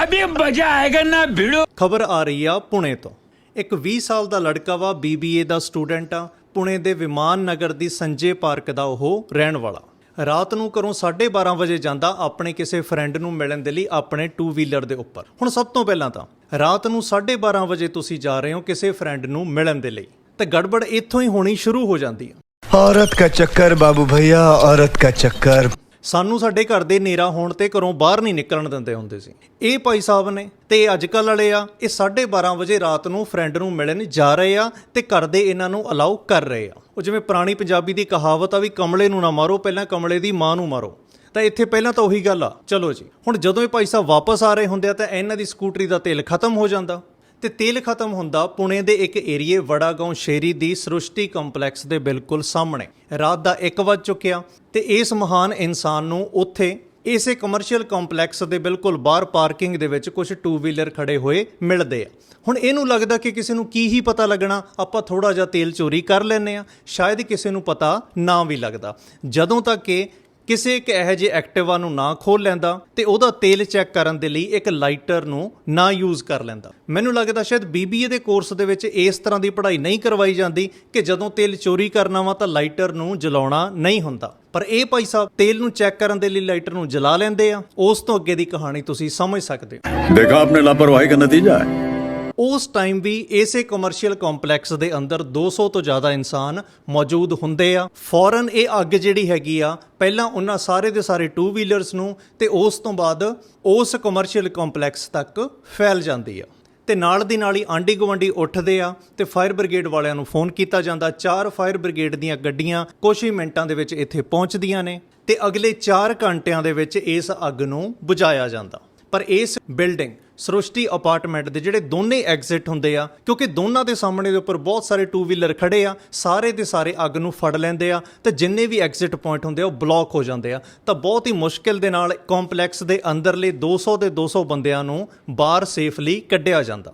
Speaker 2: ਅਬੇ ਮਜ਼ਾ ਆਏਗਾ ਨਾ ਭਿੜੋ।
Speaker 1: ਖਬਰ ਆ ਰਹੀ ਆ ਪੁਣੇ ਤੋਂ। ਇੱਕ 20 ਸਾਲ ਦਾ ਲੜਕਾ ਵਾ BBA ਦਾ ਸਟੂਡੈਂਟ ਆ ਪੁਣੇ ਦੇ ਵਿਮਾਨ ਨਗਰ ਦੀ ਸੰਜੇ ਪਾਰਕ ਦਾ ਉਹ ਰਹਿਣ ਵਾਲਾ। ਰਾਤ ਨੂੰ ਘਰੋਂ 12:30 ਵਜੇ ਜਾਂਦਾ ਆਪਣੇ ਕਿਸੇ ਫਰੈਂਡ ਨੂੰ ਮਿਲਣ ਦੇ ਲਈ ਆਪਣੇ ਟੂ ਵੀਲਰ ਦੇ ਉੱਪਰ। ਹੁਣ ਸਭ ਤੋਂ ਪਹਿਲਾਂ ਤਾਂ ਰਾਤ ਨੂੰ 12:30 ਵਜੇ ਤੁਸੀਂ ਜਾ ਰਹੇ ਹੋ ਕਿਸੇ ਫਰੈਂਡ ਨੂੰ ਮਿਲਣ ਦੇ ਲਈ। ਤਾਂ ਗੜਬੜ ਇੱਥੋਂ ਹੀ ਹੋਣੀ ਸ਼ੁਰੂ ਹੋ ਜਾਂਦੀ ਹੈ
Speaker 3: ਔਰਤ ਦਾ ਚੱਕਰ ਬਾਬੂ ਭਈਆ ਔਰਤ ਦਾ ਚੱਕਰ।
Speaker 1: ਸਾਨੂੰ ਸਾਡੇ ਘਰ ਦੇ ਨੇਰਾ ਹੋਣ ਤੇ ਘਰੋਂ ਬਾਹਰ ਨਹੀਂ ਨਿਕਲਣ ਦਿੰਦੇ ਹੁੰਦੇ ਸੀ। ਇਹ ਭਾਈ ਸਾਹਿਬ ਨੇ ਤੇ ਅੱਜ ਕੱਲ ਵਾਲੇ ਆ ਇਹ 12:30 ਵਜੇ ਰਾਤ ਨੂੰ ਫਰੈਂਡ ਨੂੰ ਮਿਲਣ ਜਾ ਰਹੇ ਆ ਤੇ ਘਰ ਦੇ ਇਹਨਾਂ ਨੂੰ ਅਲਾਉ ਕਰ ਰਹੇ ਆ। ਉਹ ਜਿਵੇਂ ਪੁਰਾਣੀ ਪੰਜਾਬੀ ਦੀ ਕਹਾਵਤ ਆ ਵੀ ਕਮਲੇ ਨੂੰ ਨਾ ਮਾਰੋ, ਪਹਿਲਾਂ ਕਮਲੇ ਦੀ ਮਾਂ ਨੂੰ ਮਾਰੋ। ਤਾਂ ਇੱਥੇ ਪਹਿਲਾਂ ਤਾਂ ਉਹੀ ਗੱਲ ਆ। ਚਲੋ ਜੀ, ਹੁਣ ਜਦੋਂ ਇਹ ਭਾਈ ਸਾਹਿਬ ਵਾਪਸ ਆ ਰਹੇ ਹੁੰਦੇ ਆ ਤਾਂ ਇਹਨਾਂ ਦੀ ਸਕੂਟਰੀ ਦਾ ਤੇਲ ਖਤਮ ਹੋ ਜਾਂਦਾ। ਤੇ ਤੇਲ ਖਤਮ ਹੁੰਦਾ ਪੁਣੇ ਦੇ ਇੱਕ ਏਰੀਏ ਵੜਾਗਾਉਂ ਸ਼ੇਰੀ ਦੀ ਸ੍ਰਿਸ਼ਟੀ ਕੰਪਲੈਕਸ ਦੇ ਬਿਲਕੁਲ ਸਾਹਮਣੇ। ਰਾਤ ਦਾ 1 ਵਜ ਚੁੱਕਿਆ ਤੇ ਇਸ ਮਹਾਨ ਇਨਸਾਨ ਨੂੰ ਉੱਥੇ ਇਸੇ ਕਮਰਸ਼ੀਅਲ ਕੰਪਲੈਕਸ ਦੇ ਬਿਲਕੁਲ ਬਾਹਰ ਪਾਰਕਿੰਗ ਦੇ ਵਿੱਚ ਕੁਝ ਟੂ ਵੀਲਰ ਖੜੇ ਹੋਏ ਮਿਲਦੇ ਆ। ਹੁਣ ਇਹਨੂੰ ਲੱਗਦਾ ਕਿ ਕਿਸੇ ਨੂੰ ਕੀ ਹੀ ਪਤਾ ਲੱਗਣਾ, ਆਪਾਂ ਥੋੜਾ ਜਿਹਾ ਤੇਲ ਚੋਰੀ ਕਰ ਲੈਨੇ ਆ ਸ਼ਾਇਦ ਕਿਸੇ ਨੂੰ ਪਤਾ ਨਾ ਵੀ ਲੱਗਦਾ। ਜਦੋਂ ਤੱਕ ਕਿ ਕਿਸੇ ਇੱਕ ਇਹੋ ਜਿਹੇ ਐਕਟਿਵਾ ਨੂੰ ਨਾ ਖੋਲ ਲੈਂਦਾ ਤੇ ਉਹਦਾ ਤੇਲ ਚੈੱਕ ਕਰਨ ਦੇ ਲਈ ਇੱਕ ਲਾਈਟਰ ਨੂੰ ਨਾ ਯੂਜ਼ ਕਰ ਲੈਂਦਾ। ਮੈਨੂੰ ਲੱਗਦਾ ਸ਼ਾਇਦ ਬੀਬੀਏ ਦੇ ਕੋਰਸ ਦੇ ਵਿੱਚ ਇਸ ਤਰ੍ਹਾਂ ਦੀ ਪੜ੍ਹਾਈ ਨਹੀਂ ਕਰਵਾਈ ਜਾਂਦੀ ਕਿ ਜਦੋਂ ਤੇਲ ਚੋਰੀ ਕਰਨਾ ਵਾ ਤਾਂ ਲਾਈਟਰ ਨੂੰ ਜਲਾਉਣਾ ਨਹੀਂ ਹੁੰਦਾ। ਪਰ ਇਹ ਭਾਈ ਸਾਹਿਬ ਤੇਲ ਨੂੰ ਚੈੱਕ ਕਰਨ ਦੇ ਲਈ ਲਾਈਟਰ ਨੂੰ ਜਲਾ ਲੈਂਦੇ ਆ। ਉਸ ਤੋਂ ਅੱਗੇ ਦੀ ਕਹਾਣੀ ਤੁਸੀਂ ਸਮਝ ਸਕਦੇ ਹੋ।
Speaker 5: ਦੇਖੋ ਆਪਣੇ ਲਾਪਰਵਾਹੀ ਦਾ ਨਤੀਜਾ ਹੈ।
Speaker 1: ਉਸ ਟਾਈਮ ਵੀ ਇਸੇ ਕਮਰਸ਼ੀਅਲ ਕੰਪਲੈਕਸ ਦੇ ਅੰਦਰ 200 ਤੋਂ ਜ਼ਿਆਦਾ ਇਨਸਾਨ ਮੌਜੂਦ ਹੁੰਦੇ ਆ। ਫੌਰਨ ਇਹ ਅੱਗ ਜਿਹੜੀ ਹੈਗੀ ਆ, ਪਹਿਲਾਂ ਉਹਨਾਂ ਸਾਰੇ ਦੇ ਸਾਰੇ ਟੂ ਵੀਲਰਸ ਨੂੰ ਤੇ ਉਸ ਤੋਂ ਬਾਅਦ ਉਸ ਕਮਰਸ਼ੀਅਲ ਕੰਪਲੈਕਸ ਤੱਕ ਫੈਲ ਜਾਂਦੀ ਆ। ਤੇ ਨਾਲ ਦੀ ਨਾਲ ਹੀ ਆਂਡੀ ਗਵੰਡੀ ਉੱਠਦੇ ਆ ਤੇ ਫਾਇਰ ਬ੍ਰਿਗੇਡ ਵਾਲਿਆਂ ਨੂੰ ਫੋਨ ਕੀਤਾ ਜਾਂਦਾ। ਚਾਰ ਫਾਇਰ ਬ੍ਰਿਗੇਡ ਦੀਆਂ ਗੱਡੀਆਂ ਕੁਝ ਹੀ ਮਿੰਟਾਂ ਦੇ ਵਿੱਚ ਇੱਥੇ ਪਹੁੰਚਦੀਆਂ ਨੇ ਤੇ ਅਗਲੇ 4 ਘੰਟਿਆਂ ਦੇ ਵਿੱਚ ਇਸ ਅੱਗ ਨੂੰ ਬੁਝਾਇਆ ਜਾਂਦਾ। ਪਰ ਇਸ ਬਿਲਡਿੰਗ ਸ੍ਰਿਸ਼ਟੀ ਅਪਾਰਟਮੈਂਟ ਦੇ ਜਿਹੜੇ ਦੋਨੇ ਐਗਜ਼ਿਟ ਹੁੰਦੇ ਆ, ਕਿਉਂਕਿ ਦੋਨਾਂ ਦੇ ਸਾਹਮਣੇ ਦੇ ਉੱਪਰ ਬਹੁਤ ਸਾਰੇ ਟੂ ਵੀਲਰ ਖੜੇ ਆ, ਸਾਰੇ ਦੇ ਸਾਰੇ ਅੱਗ ਨੂੰ ਫੜ ਲੈਂਦੇ ਆ ਤੇ ਜਿੰਨੇ ਵੀ ਐਗਜ਼ਿਟ ਪੁਆਇੰਟ ਹੁੰਦੇ ਆ, ਉਹ ਬਲੌਕ ਹੋ ਜਾਂਦੇ ਆ। ਤਾਂ ਬਹੁਤ ਹੀ ਮੁਸ਼ਕਿਲ ਦੇ ਨਾਲ ਕੰਪਲੈਕਸ ਦੇ ਅੰਦਰਲੇ 200 ਦੇ 200 ਬੰਦਿਆਂ ਨੂੰ ਬਾਹਰ ਸੇਫਲੀ ਕੱਢਿਆ ਜਾਂਦਾ।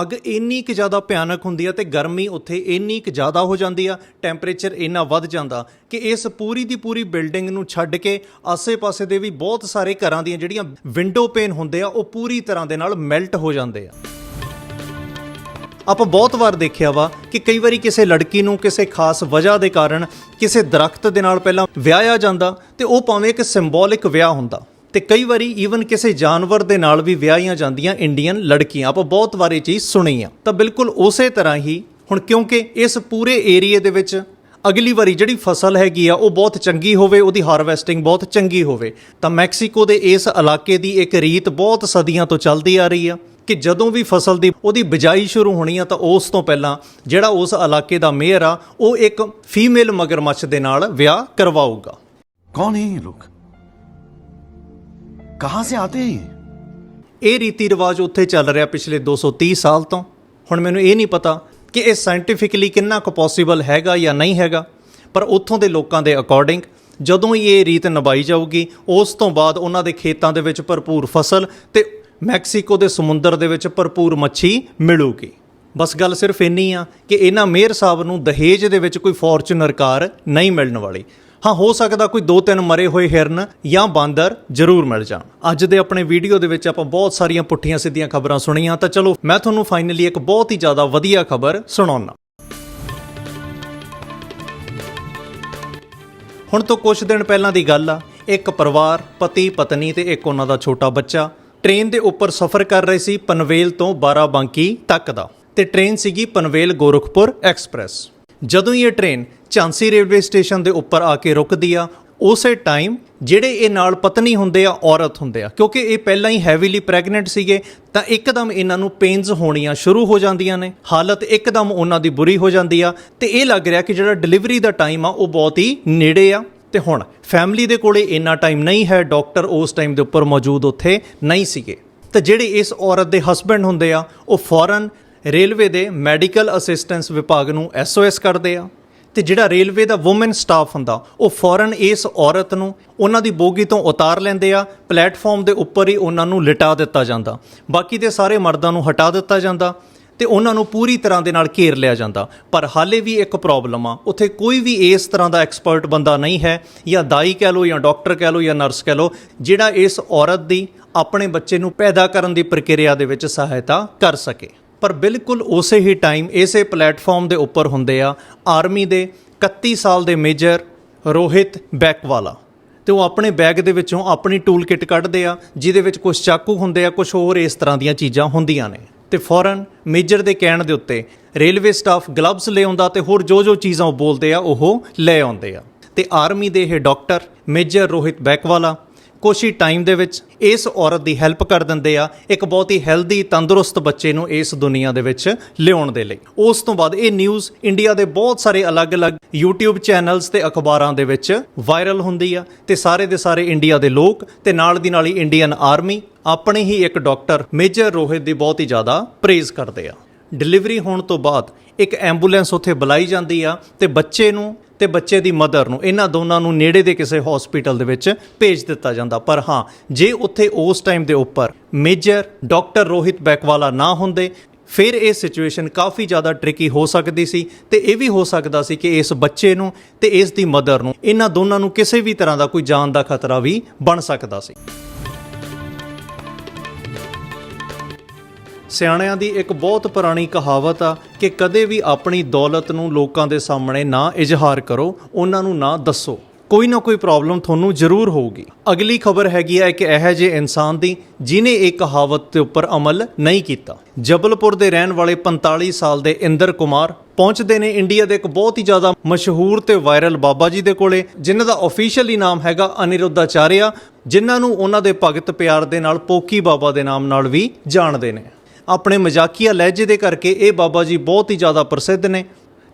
Speaker 1: ਅੱਗ ਇੰਨੀ ਕੁ ਜ਼ਿਆਦਾ ਭਿਆਨਕ ਹੁੰਦੀ ਆ ਤੇ ਗਰਮੀ ਉੱਥੇ ਇੰਨੀ ਕੁ ਜ਼ਿਆਦਾ ਹੋ ਜਾਂਦੀ ਆ ਟੈਂਪਰੇਚਰ ਇੰਨਾ ਵੱਧ ਜਾਂਦਾ ਕਿ ਇਸ ਪੂਰੀ ਦੀ ਪੂਰੀ ਬਿਲਡਿੰਗ ਨੂੰ ਛੱਡ ਕੇ ਆਸੇ-ਪਾਸੇ ਦੇ ਵੀ ਬਹੁਤ ਸਾਰੇ ਘਰਾਂ ਦੀਆਂ ਜਿਹੜੀਆਂ ਵਿੰਡੋ ਪੇਨ ਹੁੰਦੇ ਆ, ਉਹ ਪੂਰੀ ਤਰ੍ਹਾਂ ਦੇ ਨਾਲ ਮੈਲਟ ਹੋ ਜਾਂਦੇ ਆ। ਆਪਾਂ ਬਹੁਤ ਵਾਰ ਦੇਖਿਆ ਵਾ ਕਿ ਕਈ ਵਾਰੀ ਕਿਸੇ ਲੜਕੀ ਨੂੰ ਕਿਸੇ ਖਾਸ ਵਜ੍ਹਾ ਦੇ ਕਾਰਨ ਕਿਸੇ ਦਰਖਤ ਦੇ ਨਾਲ ਪਹਿਲਾਂ ਵਿਆਹਿਆ ਜਾਂਦਾ ਤੇ ਉਹ ਭਾਵੇਂ ਇੱਕ ਸਿੰਬੋਲਿਕ ਵਿਆਹ ਹੁੰਦਾ। ਤੇ ਕਈ ਵਾਰੀ ਈਵਨ ਕਿਸੇ ਜਾਨਵਰ ਦੇ ਨਾਲ ਵੀ ਵਿਆਹੀਆਂ ਜਾਂਦੀਆਂ ਇੰਡੀਅਨ ਲੜਕੀਆਂ। ਆਪਾਂ ਬਹੁਤ ਵਾਰੀ ਚੀਜ਼ ਸੁਣੀ ਆ। ਤਾਂ ਬਿਲਕੁਲ ਉਸੇ ਤਰ੍ਹਾਂ ਹੀ ਹੁਣ ਕਿਉਂਕਿ ਇਸ ਪੂਰੇ ਏਰੀਏ ਦੇ ਵਿੱਚ ਅਗਲੀ ਵਾਰੀ ਜਿਹੜੀ ਫਸਲ ਹੈਗੀ ਆ, ਉਹ ਬਹੁਤ ਚੰਗੀ ਹੋਵੇ, ਉਹਦੀ ਹਾਰਵੈਸਟਿੰਗ ਬਹੁਤ ਚੰਗੀ ਹੋਵੇ। ਤਾਂ ਮੈਕਸੀਕੋ ਦੇ ਇਸ ਇਲਾਕੇ ਦੀ ਇੱਕ ਰੀਤ ਬਹੁਤ ਸਦੀਆਂ ਤੋਂ ਚੱਲਦੀ ਆ ਰਹੀ ਆ ਕਿ ਜਦੋਂ ਵੀ ਫਸਲ ਦੀ ਉਹਦੀ ਬਿਜਾਈ ਸ਼ੁਰੂ ਹੋਣੀ ਆ ਤਾਂ ਉਸ ਤੋਂ ਪਹਿਲਾਂ ਜਿਹੜਾ ਉਸ ਇਲਾਕੇ ਦਾ ਮੇਅਰ ਆ, ਉਹ ਇੱਕ ਫੀਮੇਲ ਮਗਰਮੱਛ ਦੇ ਨਾਲ ਵਿਆਹ ਕਰਵਾਊਗਾ।
Speaker 5: ਕੌਣ ਹੈ ਇਹ ਲੋਕ? कहां से आते हैं ये
Speaker 1: ਇਹ ਰੀਤੀ ਰਿਵਾਜ ਉੱਥੇ ਚੱਲ ਰਿਹਾ ਪਿਛਲੇ 230 ਸਾਲ ਤੋਂ ਹੁਣ ਮੈਨੂੰ ਇਹ ਨਹੀਂ ਪਤਾ ਕਿ ਇਹ ਸਾਇੰਟੀਫਿਕਲੀ ਕਿੰਨਾ ਕੁ ਪੋਸੀਬਲ ਹੈਗਾ ਜਾਂ ਨਹੀਂ ਹੈਗਾ ਪਰ ਉੱਥੋਂ ਦੇ ਲੋਕਾਂ ਦੇ ਅਕੋਰਡਿੰਗ ਜਦੋਂ ਹੀ ਇਹ ਰੀਤ ਨਿਭਾਈ ਜਾਊਗੀ ਉਸ ਤੋਂ ਬਾਅਦ ਉਹਨਾਂ ਦੇ ਖੇਤਾਂ ਦੇ ਵਿੱਚ ਭਰਪੂਰ ਫਸਲ ਤੇ ਮੈਕਸੀਕੋ ਦੇ ਸਮੁੰਦਰ ਦੇ ਵਿੱਚ ਭਰਪੂਰ ਮੱਛੀ ਮਿਲੂਗੀ ਬਸ ਗੱਲ ਸਿਰਫ ਇੰਨੀ ਆ ਕਿ ਇਹਨਾਂ ਮੇਅਰ ਸਾਹਿਬ ਨੂੰ ਦਹੇਜ ਦੇ ਵਿੱਚ ਕੋਈ ਫੋਰਚੂਨਰ ਕਾਰ ਨਹੀਂ ਮਿਲਣ ਵਾਲੀ ਹਾਂ, ਹੋ ਸਕਦਾ ਕੋਈ ਦੋ ਤਿੰਨ ਮਰੇ ਹੋਏ ਹਿਰਨ ਜਾਂ ਬਾਂਦਰ ਜ਼ਰੂਰ ਮਿਲ ਜਾਣ। ਅੱਜ ਦੇ ਆਪਣੇ ਵੀਡੀਓ ਦੇ ਵਿੱਚ ਆਪਾਂ ਬਹੁਤ ਸਾਰੀਆਂ ਪੁੱਠੀਆਂ ਸਿੱਧੀਆਂ ਖਬਰਾਂ ਸੁਣੀਆਂ, ਤਾਂ ਚਲੋ ਮੈਂ ਤੁਹਾਨੂੰ ਫਾਈਨਲੀ ਇੱਕ ਬਹੁਤ ਹੀ ਜ਼ਿਆਦਾ ਵਧੀਆ ਖਬਰ ਸੁਣਾਉਣਾ ਹੁਣ ਤੋਂ ਕੁਝ ਦਿਨ ਪਹਿਲਾਂ ਦੀ ਗੱਲ ਆ, ਇੱਕ ਪਰਿਵਾਰ, ਪਤੀ, ਪਤਨੀ ਤੇ ਇੱਕ ਉਹਨਾਂ ਦਾ ਛੋਟਾ ਬੱਚਾ, ਟ੍ਰੇਨ ਦੇ ਉੱਪਰ ਸਫ਼ਰ ਕਰ ਰਹੇ ਸੀ ਪਨਵੇਲ ਤੋਂ ਬਾਰਾਬੰਕੀ ਤੱਕ ਦਾ, ਤੇ ਟ੍ਰੇਨ ਸੀਗੀ ਪਨਵੇਲ ਗੋਰਖਪੁਰ ਐਕਸਪ੍ਰੈਸ। ਜਦੋਂ ਹੀ ਇਹ ਟ੍ਰੇਨ ਝਾਂਸੀ ਰੇਲਵੇ ਸਟੇਸ਼ਨ ਦੇ ਉੱਪਰ ਆ ਕੇ ਰੁਕਦੀ ਆ, ਉਸੇ ਟਾਈਮ ਜਿਹੜੇ ਇਹ ਨਾਲ ਪਤਨੀ ਹੁੰਦੇ ਆ, ਔਰਤ ਹੁੰਦੇ ਆ, ਕਿਉਂਕਿ ਇਹ ਪਹਿਲਾਂ ਹੀ ਹੈਵੀਲੀ ਪ੍ਰੈਗਨੈਂਟ ਸੀਗੇ, ਤਾਂ ਇੱਕਦਮ ਇਹਨਾਂ ਨੂੰ ਪੇਨਸ ਹੋਣੀਆਂ ਸ਼ੁਰੂ ਹੋ ਜਾਂਦੀਆਂ ਨੇ, ਹਾਲਤ ਇੱਕਦਮ ਉਹਨਾਂ ਦੀ ਬੁਰੀ ਹੋ ਜਾਂਦੀ ਆ, ਤੇ ਇਹ ਲੱਗ ਰਿਹਾ ਕਿ ਜਿਹੜਾ ਡਿਲੀਵਰੀ ਦਾ ਟਾਈਮ ਆ, ਉਹ ਬਹੁਤ ਹੀ ਨੇੜੇ ਆ। ਤੇ ਹੁਣ ਫੈਮਿਲੀ ਦੇ ਕੋਲੇ ਇੰਨਾ ਟਾਈਮ ਨਹੀਂ ਹੈ ਡਾਕਟਰ ਉਸ ਟਾਈਮ ਦੇ ਉੱਪਰ ਮੌਜੂਦ ਉੱਥੇ ਨਹੀਂ ਸੀਗੇ। ਤੇ ਜਿਹੜੇ ਇਸ ਔਰਤ ਦੇ ਹਸਬੰਡ ਹੁੰਦੇ ਆ, ਉਹ ਫੌਰਨ ਰੇਲਵੇ ਦੇ ਮੈਡੀਕਲ ਅਸਿਸਟੈਂਸ ਵਿਭਾਗ ਨੂੰ ਐਸਓਐਸ ਕਰਦੇ ਆ ਤੇ ਜਿਹੜਾ ਰੇਲਵੇ ਦਾ ਔਮਨ ਸਟਾਫ ਹੁੰਦਾ, ਉਹ ਫੌਰਨ ਇਸ ਔਰਤ ਨੂੰ ਉਹਨਾਂ ਦੀ ਬੋਗੀ ਤੋਂ ਉਤਾਰ ਲੈਂਦੇ ਆ ਪਲੇਟਫਾਰਮ ਦੇ ਉੱਪਰ ਹੀ ਉਹਨਾਂ ਨੂੰ ਲਿਟਾ ਦਿੱਤਾ ਜਾਂਦਾ। ਬਾਕੀ ਦੇ ਸਾਰੇ ਮਰਦਾਂ ਨੂੰ ਹਟਾ ਦਿੱਤਾ ਜਾਂਦਾ ਤੇ ਉਹਨਾਂ ਨੂੰ ਪੂਰੀ ਤਰ੍ਹਾਂ ਦੇ ਨਾਲ ਘੇਰ ਲਿਆ ਜਾਂਦਾ। ਪਰ ਹਾਲੇ ਵੀ ਇੱਕ ਪ੍ਰੋਬਲਮ ਆ, ਉੱਥੇ ਕੋਈ ਵੀ ਇਸ ਤਰ੍ਹਾਂ ਦਾ ਐਕਸਪਰਟ ਬੰਦਾ ਨਹੀਂ ਹੈ, ਜਾਂ ਦਾਈ ਕਹਿ ਲਓ ਜਾਂ ਡਾਕਟਰ ਕਹਿ ਲਓ ਜਾਂ ਨਰਸ ਕਹਿ ਲਓ, ਜਿਹੜਾ ਇਸ ਔਰਤ ਦੀ ਆਪਣੇ ਬੱਚੇ ਨੂੰ ਪੈਦਾ ਕਰਨ ਦੀ ਪ੍ਰਕਿਰਿਆ ਦੇ ਵਿੱਚ ਸਹਾਇਤਾ ਕਰ ਸਕੇ। ਪਰ ਬਿਲਕੁਲ ਉਸੇ ਹੀ ਟਾਈਮ ਇਸੇ ਪਲੇਟਫਾਰਮ ਦੇ ਉੱਪਰ ਹੁੰਦੇ ਆ ਆਰਮੀ ਦੇ 31 ਸਾਲ ਦੇ ਮੇਜਰ ਰੋਹਿਤ ਬੈਕਵਾਲਾ। ਤੇ ਉਹ ਆਪਣੇ ਬੈਗ ਦੇ ਵਿੱਚੋਂ ਆਪਣੀ ਟੂਲ ਕਿਟ ਕੱਢਦੇ ਆ, ਜਿਹਦੇ ਵਿੱਚ ਕੁਝ ਚਾਕੂ ਹੁੰਦੇ ਆ ਕੁਝ ਹੋਰ ਇਸ ਤਰ੍ਹਾਂ ਦੀਆਂ ਚੀਜ਼ਾਂ ਹੁੰਦੀਆਂ ਨੇ। ਤੇ ਫੌਰਨ ਮੇਜਰ ਦੇ ਕਹਿਣ ਦੇ ਉੱਤੇ ਰੇਲਵੇ ਸਟਾਫ ਗਲਵਜ਼ ਲੈ ਆਉਂਦਾ ਤੇ ਹੋਰ ਜੋ ਜੋ ਚੀਜ਼ਾਂ ਉਹ ਬੋਲਦੇ ਆ, ਉਹ ਲੈ ਆਉਂਦੇ ਆ। ਤੇ ਆਰਮੀ ਦੇ ਇਹ ਡਾਕਟਰ ਮੇਜਰ ਰੋਹਿਤ ਬੈਕਵਾਲਾ ਕੁਛ ਹੀ ਟਾਈਮ ਦੇ ਵਿੱਚ ਇਸ ਔਰਤ ਦੀ ਹੈਲਪ ਕਰ ਦਿੰਦੇ ਆ, ਇੱਕ ਬਹੁਤ ਹੀ ਹੈਲਦੀ ਤੰਦਰੁਸਤ ਬੱਚੇ ਨੂੰ ਇਸ ਦੁਨੀਆ ਦੇ ਵਿੱਚ ਲਿਆਉਣ ਦੇ ਲਈ। ਉਸ ਤੋਂ ਬਾਅਦ ਇਹ ਨਿਊਜ਼ ਇੰਡੀਆ ਦੇ ਬਹੁਤ ਸਾਰੇ ਅਲੱਗ-ਅਲੱਗ YouTube ਚੈਨਲਸ ਤੇ ਅਖਬਾਰਾਂ ਦੇ ਵਿੱਚ ਵਾਇਰਲ ਹੁੰਦੀ ਆ ਤੇ ਸਾਰੇ ਦੇ ਸਾਰੇ ਇੰਡੀਆ ਦੇ ਲੋਕ ਤੇ ਨਾਲ ਦੀ ਨਾਲ ਹੀ ਇੰਡੀਅਨ ਆਰਮੀ ਆਪਣੇ ਹੀ ਇੱਕ ਡਾਕਟਰ ਮੇਜਰ ਰੋਹਿਤ ਦੀ ਬਹੁਤ ਹੀ ਜ਼ਿਆਦਾ ਪ੍ਰੇਜ਼ ਕਰਦੇ ਆ। ਡਿਲੀਵਰੀ ਹੋਣ ਤੋਂ ਬਾਅਦ ਇੱਕ ਐਂਬੂਲੈਂਸ ਉੱਥੇ ਬੁਲਾਈ ਜਾਂਦੀ ਆ ਤੇ ਬੱਚੇ ਨੂੰ ਤੇ ਬੱਚੇ ਦੀ ਮਦਰ ਨੂੰ, ਇਹਨਾਂ ਦੋਨਾਂ ਨੂੰ ਨੇੜੇ ਦੇ ਕਿਸੇ ਹਸਪੀਟਲ ਦੇ ਵਿੱਚ ਭੇਜ ਦਿੱਤਾ ਜਾਂਦਾ। ਪਰ ਹਾਂ, ਜੇ ਉੱਥੇ ਉਸ ਟਾਈਮ ਦੇ ਉੱਪਰ ਮੇਜਰ ਡਾਕਟਰ ਰੋਹਿਤ ਬੈਕਵਾਲਾ ਨਾ ਹੁੰਦੇ, ਫਿਰ ਇਹ ਸਿਚੁਏਸ਼ਨ ਕਾਫੀ ਜ਼ਿਆਦਾ ਟ੍ਰਿਕੀ ਹੋ ਸਕਦੀ ਸੀ ਤੇ ਇਹ ਵੀ ਹੋ ਸਕਦਾ ਸੀ ਕਿ ਇਸ ਬੱਚੇ ਨੂੰ ਤੇ ਇਸ ਦੀ ਮਦਰ ਨੂੰ, ਇਹਨਾਂ ਦੋਨਾਂ ਨੂੰ ਕਿਸੇ ਵੀ ਤਰ੍ਹਾਂ ਦਾ ਕੋਈ ਜਾਨ ਦਾ ਖਤਰਾ ਵੀ ਬਣ ਸਕਦਾ ਸੀ। ਸਿਆਣਿਆਂ ਦੀ ਇੱਕ ਬਹੁਤ ਪੁਰਾਣੀ ਕਹਾਵਤ ਆ ਕਿ ਕਦੇ ਵੀ ਆਪਣੀ ਦੌਲਤ ਨੂੰ ਲੋਕਾਂ ਦੇ ਸਾਹਮਣੇ ਨਾ ਇਜ਼ਹਾਰ ਕਰੋ, ਉਹਨਾਂ ਨੂੰ ਨਾ ਦੱਸੋ। ਕੋਈ ਨਾ ਕੋਈ ਪ੍ਰੋਬਲਮ ਤੁਹਾਨੂੰ ਜ਼ਰੂਰ ਹੋਊਗੀ। ਅਗਲੀ ਖਬਰ ਹੈਗੀ ਆ ਇੱਕ ਇਹੋ ਜਿਹੇ ਇਨਸਾਨ ਦੀ ਜਿਨੇ ਇਹ ਕਹਾਵਤ ਦੇ ਉੱਪਰ ਅਮਲ ਨਹੀਂ ਕੀਤਾ। ਜਬਲਪੁਰ ਦੇ ਰਹਿਣ ਵਾਲੇ 45 ਸਾਲ ਦੇ ਇੰਦਰ ਕੁਮਾਰ ਪਹੁੰਚਦੇ ਨੇ ਇੰਡੀਆ ਦੇ ਇੱਕ ਬਹੁਤ ਹੀ ਜ਼ਿਆਦਾ ਮਸ਼ਹੂਰ ਤੇ ਵਾਇਰਲ ਬਾਬਾ ਜੀ ਦੇ ਕੋਲੇ, ਜਿਨ੍ਹਾਂ ਦਾ ਅਫੀਸ਼ੀਅਲੀ ਨਾਮ ਹੈਗਾ ਅਨਿਰੁੱਧਾਚਾਰਿਆ, ਜਿਨ੍ਹਾਂ ਨੂੰ ਉਹਨਾਂ ਦੇ ਭਗਤ ਪਿਆਰ ਦੇ ਨਾਲ ਪੋਕੀ ਬਾਬਾ ਦੇ ਨਾਮ ਨਾਲ ਵੀ ਜਾਣਦੇ ਨੇ। ਆਪਣੇ ਮਜ਼ਾਕੀਆ ਲਹਿਜੇ ਦੇ ਕਰਕੇ ਇਹ ਬਾਬਾ ਜੀ ਬਹੁਤ ਹੀ ਜ਼ਿਆਦਾ ਪ੍ਰਸਿੱਧ ਨੇ।